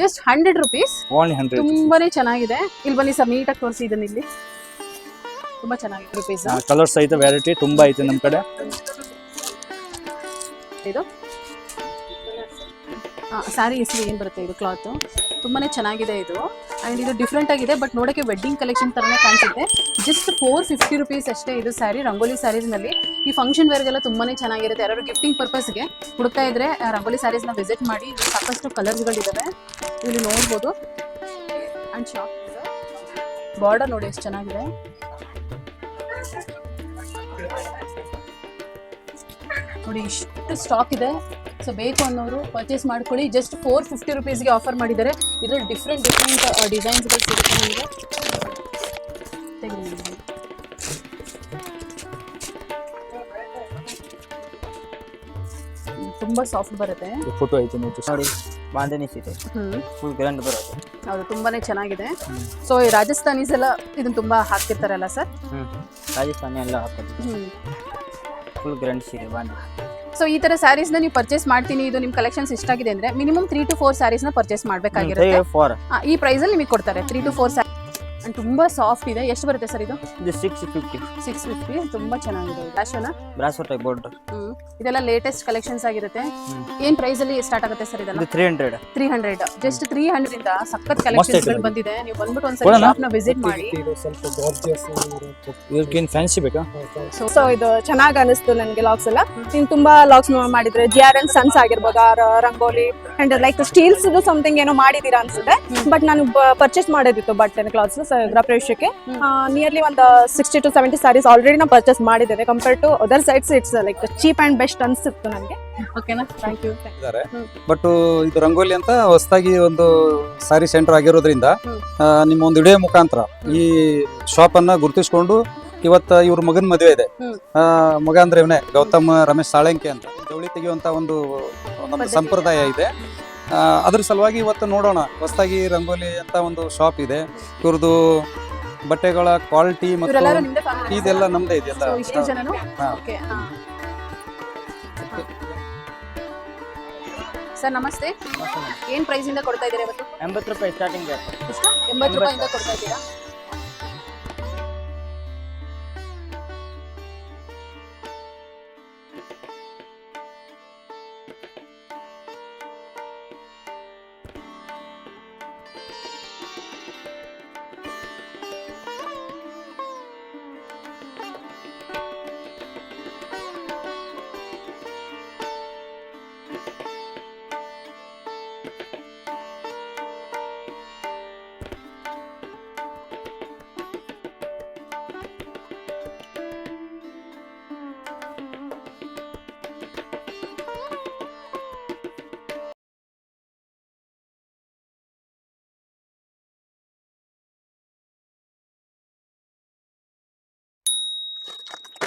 Just hundred rupees ತುಂಬಾನೇ ಚೆನ್ನಾಗಿದೆ. ಇಲ್ಲಿ ಬನ್ನಿ ಸರ್ ನೀಟಾಗಿ ತೋರಿಸಿ ಇದನ್ನ ಇಲ್ಲಿ. ತುಂಬಾ ಚೆನ್ನಾಗಿದೆ ರುಪೀಸ್ ಕಲರ್ಸ್ ಐತೆ ವೆರೈಟಿ ತುಂಬಾ ಐತೆ ನಮ್ ಕಡೆ. ಇದು? ಸ್ಯಾರಿ ಹೆಸರು ಏನು ಬರುತ್ತೆ ಇದು ಕ್ಲಾತ್ ತುಂಬಾನೇ ಚೆನ್ನಾಗಿದೆ ಇದು. ಅಂಡ್ ಇದು ಡಿಫ್ರೆಂಟ್ ಆಗಿದೆ ಬಟ್ ನೋಡೋಕ್ಕೆ ವೆಡ್ಡಿಂಗ್ ಕಲೆಕ್ಷನ್ ತರನೇ ಕಾಣಿಸುತ್ತೆ. ಜಸ್ಟ್ ಫೋರ್ ಫಿಫ್ಟಿ ರುಪೀಸ್ ಅಷ್ಟೇ ಇದು ಸ್ಯಾರಿ ರಂಗೋಲಿ ಸ್ಯಾರೀಸ್ನಲ್ಲಿ ಈ ಫಂಕ್ಷನ್ ವೇರ್ಗೆಲ್ಲ ತುಂಬಾನೇ ಚೆನ್ನಾಗಿರುತ್ತೆ. ಯಾರು ಗಿಫ್ಟಿಂಗ್ ಪರ್ಪಸ್ಗೆ ಹುಡುಕ್ತಾ ಇದ್ರೆ ರಂಗೋಲಿ ಸ್ಯಾರೀಸ್ನ ವಿಸಿಟ್ ಮಾಡಿ ಸಾಕಷ್ಟು ಸಾಕಷ್ಟು ಕಲರ್ಸ್ಗಳಿದ್ದಾವೆ ಇಲ್ಲಿ ನೋಡ್ಬೋದು. ಅಂಡ್ ಶಾಪ್ ಬಾರ್ಡರ್ ನೋಡಿ ಎಷ್ಟು ಚೆನ್ನಾಗಿದೆ. ನೋಡಿ ಇಷ್ಟು ಸ್ಟಾಕ್ ಇದೆ. ಸೊ ಬೇಕು ಅನ್ನೋರು ಪರ್ಚೇಸ್ ಮಾಡ್ಕೊಳ್ಳಿ. ಜಸ್ಟ್ ಫೋರ್ ಫಿಫ್ಟಿ ರುಪೀಸ್ಗೆ ಆಫರ್ ಮಾಡಿದ್ದಾರೆ. ಇದರಲ್ಲಿ ಡಿಫ್ರೆಂಟ್ ಡಿಫ್ರೆಂಟ್ ಡಿಸೈನ್ಸ್ಗಳು ಸಿಗುತ್ತೆ ನಿಮಗೆ. ತುಂಬಾ ಸಾಫ್ಟ್ ಬರುತ್ತೆ. ಫೋಟೋ ಐತೆ ನೋಡಿ ನೋಡಿ ಬಾಂಧನಿ ಸೀರೆ ಫುಲ್ ಗ್ರ್ಯಾಂಡ್ ಬರುತ್ತೆ. ಹೌದು ತುಂಬಾನೇ ಚೆನ್ನಾಗಿದೆ. ಸೊ ಈ ರಾಜಸ್ಥಾನೀಸ್ ಎಲ್ಲ ಇದನ್ನ ತುಂಬಾ ಹಾಕ್ತಿರ್ತಾರಲ್ಲ ಸರ್? ರಾಜಸ್ಥಾನಿ ಎಲ್ಲ ಹಾಕೋದು ಫುಲ್ ಗ್ರ್ಯಾಂಡ್ ಸೀರೆ ಬಾಂಧನಿ ಸೊ ಈ ತರ ಸ್ಯಾರೀಸ್ ನೀವು ಪರ್ಚೇಸ್ ಮಾಡ್ತೀನಿ. ಇದು ನಿಮ್ ಕಲೆಕ್ಷನ್ಸ್ ಇಷ್ಟ ಆಗಿದೆ ಅಂದ್ರೆ ಮಿನಿಮಮ್ ತ್ರೀ ಟು ಫೋರ್ನ ಪರ್ಚೇಸ್ ಮಾಡಬೇಕಾಗಿರುತ್ತೆ. ಈ ಆ, ಅಲ್ಲಿ ನಿಮಗೆ ಕೊಡ್ತಾರೆ. ತ್ರೀ ಟು ಫೋರ್ ತುಂಬಾ ಸಾಫ್ಟ್ ಇದೆ. ಎಷ್ಟು ಬರುತ್ತೆ ಸರ್ ಇದು? ಇದು ಸಿಕ್ಸ್ ಫಿಫ್ಟಿ ಸಿಕ್ಸ್ ಫಿಫ್ಟಿ ತುಂಬಾ ಚೆನ್ನಾಗಿದೆ ಫ್ಯಾಷನ್ ಬ್ರಾಸೋ ಟೈಪ್ ಬೋರ್ಡ್ ಹ್ಮ್. ಇದೆಲ್ಲ ಲೇಟೆಸ್ಟ್ ಕಲೆಕ್ಷನ್ಸ್ ಆಗಿರುತ್ತೆ. ಏನ್ ಪ್ರೈಸ್ ಅಲ್ಲಿ ಸ್ಟಾರ್ಟ್ ಆಗುತ್ತೆ ಸರ್ ಇದೆಲ್ಲ? ಇದು three hundred three hundred just three hundred ಇಂದ ಸಖತ್ ಕಲೆಕ್ಷನ್ಸ್. ಬಂದಿದೆ. ನೀವು ಬಂದ್ಬಿಟ್ಟು ಒಂದ್ಸಲ? ಶಾಪ್ನ ವಿಸಿಟ್ ಮಾಡಿ. ಫ್ಯಾನ್ಸಿ ಬೇಕಾ? ಸೊ ಇದು ಚೆನ್ನಾಗಿ ಅನಿಸ್ತು ನನಗೆ ಲಾಕ್ಸ್ ಎಲ್ಲ. ನೀನ್ ತುಂಬಾ ಲಾಕ್ಸ್ ಮಾಡಿದ್ರೆ ಜಿ ಆರ್ ಎನ್ ಸನ್ಸ್ ಆಗಿರ್ಬೋದು Rangoli and like steels something ಏನೋ ಮಾಡಿದೀರಾ ಅನ್ಸುತ್ತೆ. ಬಟ್ ನಾನು ಪರ್ಚೇಸ್ ಮಾಡೋದಿತ್ತು ಬಟ್ಟೆ ಕ್ಲಾತ್ಸ್ ಗೃಹ ಪ್ರವೇಶಕ್ಕೆ ನಿಯರ್ಲಿ ಒಂದು sixty to seventy sarees already ನಾವು ಪರ್ಚೇಸ್ ಮಾಡಿದ್ದೇನೆ. Compare to other sides it's like cheap and best ಅನ್ಸುತ್ತೆ ನನಗೆ. ಓಕೆನಾ ಥ್ಯಾಂಕ್ ಯು ಬಟ್ ಇದು ರಂಗೋಲಿ ಅಂತ ಹೊಸದಾಗಿ ಒಂದು ಸಾರಿ ಸೆಂಟರ್ ಆಗಿರೋದ್ರಿಂದ ಆ, ನಿಮ್ಮ ಒಂದು ವಿಡಿಯೋ ಮುಖಾಂತರ ಈ ಶಾಪ್ ಅನ್ನ ಗುರುತಿಸ್ಕೊಂಡು ಇವತ್ತ ಇವ್ರ ಮಗನ ಮದುವೆ ಇದೆ. ಆ, ಮಗ ಅಂದ್ರೆ ಇವನೇ ಗೌತಮ್ ರಮೇಶ್ ಸಾಳಂಕಿ ಅಂತ. ಜವಳಿ ತೆಗೆಯುವಂತ ಒಂದು ನಮ್ಮ ಪದ್ಧತಿ. ಸಂಪ್ರದಾಯ ಇದೆ. ಆ, ಅದ್ರ ಸಲುವಾಗಿ ಇವತ್ತು ನೋಡೋಣ. ಹೊಸದಾಗಿ ರಂಗೋಲಿ ಅಂತ ಒಂದು ಶಾಪ್ ಇದೆ. ಇವ್ರದ್ದು ಬಟ್ಟೆಗಳ ಕ್ವಾಲಿಟಿ ಮತ್ತು ಇವರೆಲ್ಲರೂ ನಿಮ್ದೇ family ಇದೆಲ್ಲ ನಮ್ದೇ ಇದೆಲ್ಲ So, ಇಷ್ಟು ಜನನು? ಹಾ. ಓಕೆ ಸರ್ ನಮಸ್ತೆ. ಏನ್ ಪ್ರೈಸ್ ಇಂದ ಕೊಡ್ತಾ ಇದ್ದೀರಾ ಇವತ್ತು? ಎಂಬತ್ತು ರೂಪಾಯಿ ಸ್ಟಾರ್ಟಿಂಗ್ ಎಷ್ಟು? ಎಂಬತ್ತು ರೂಪಾಯಿಂದ ಕೊಡ್ತಾ ಇದ್ದೀರಾ?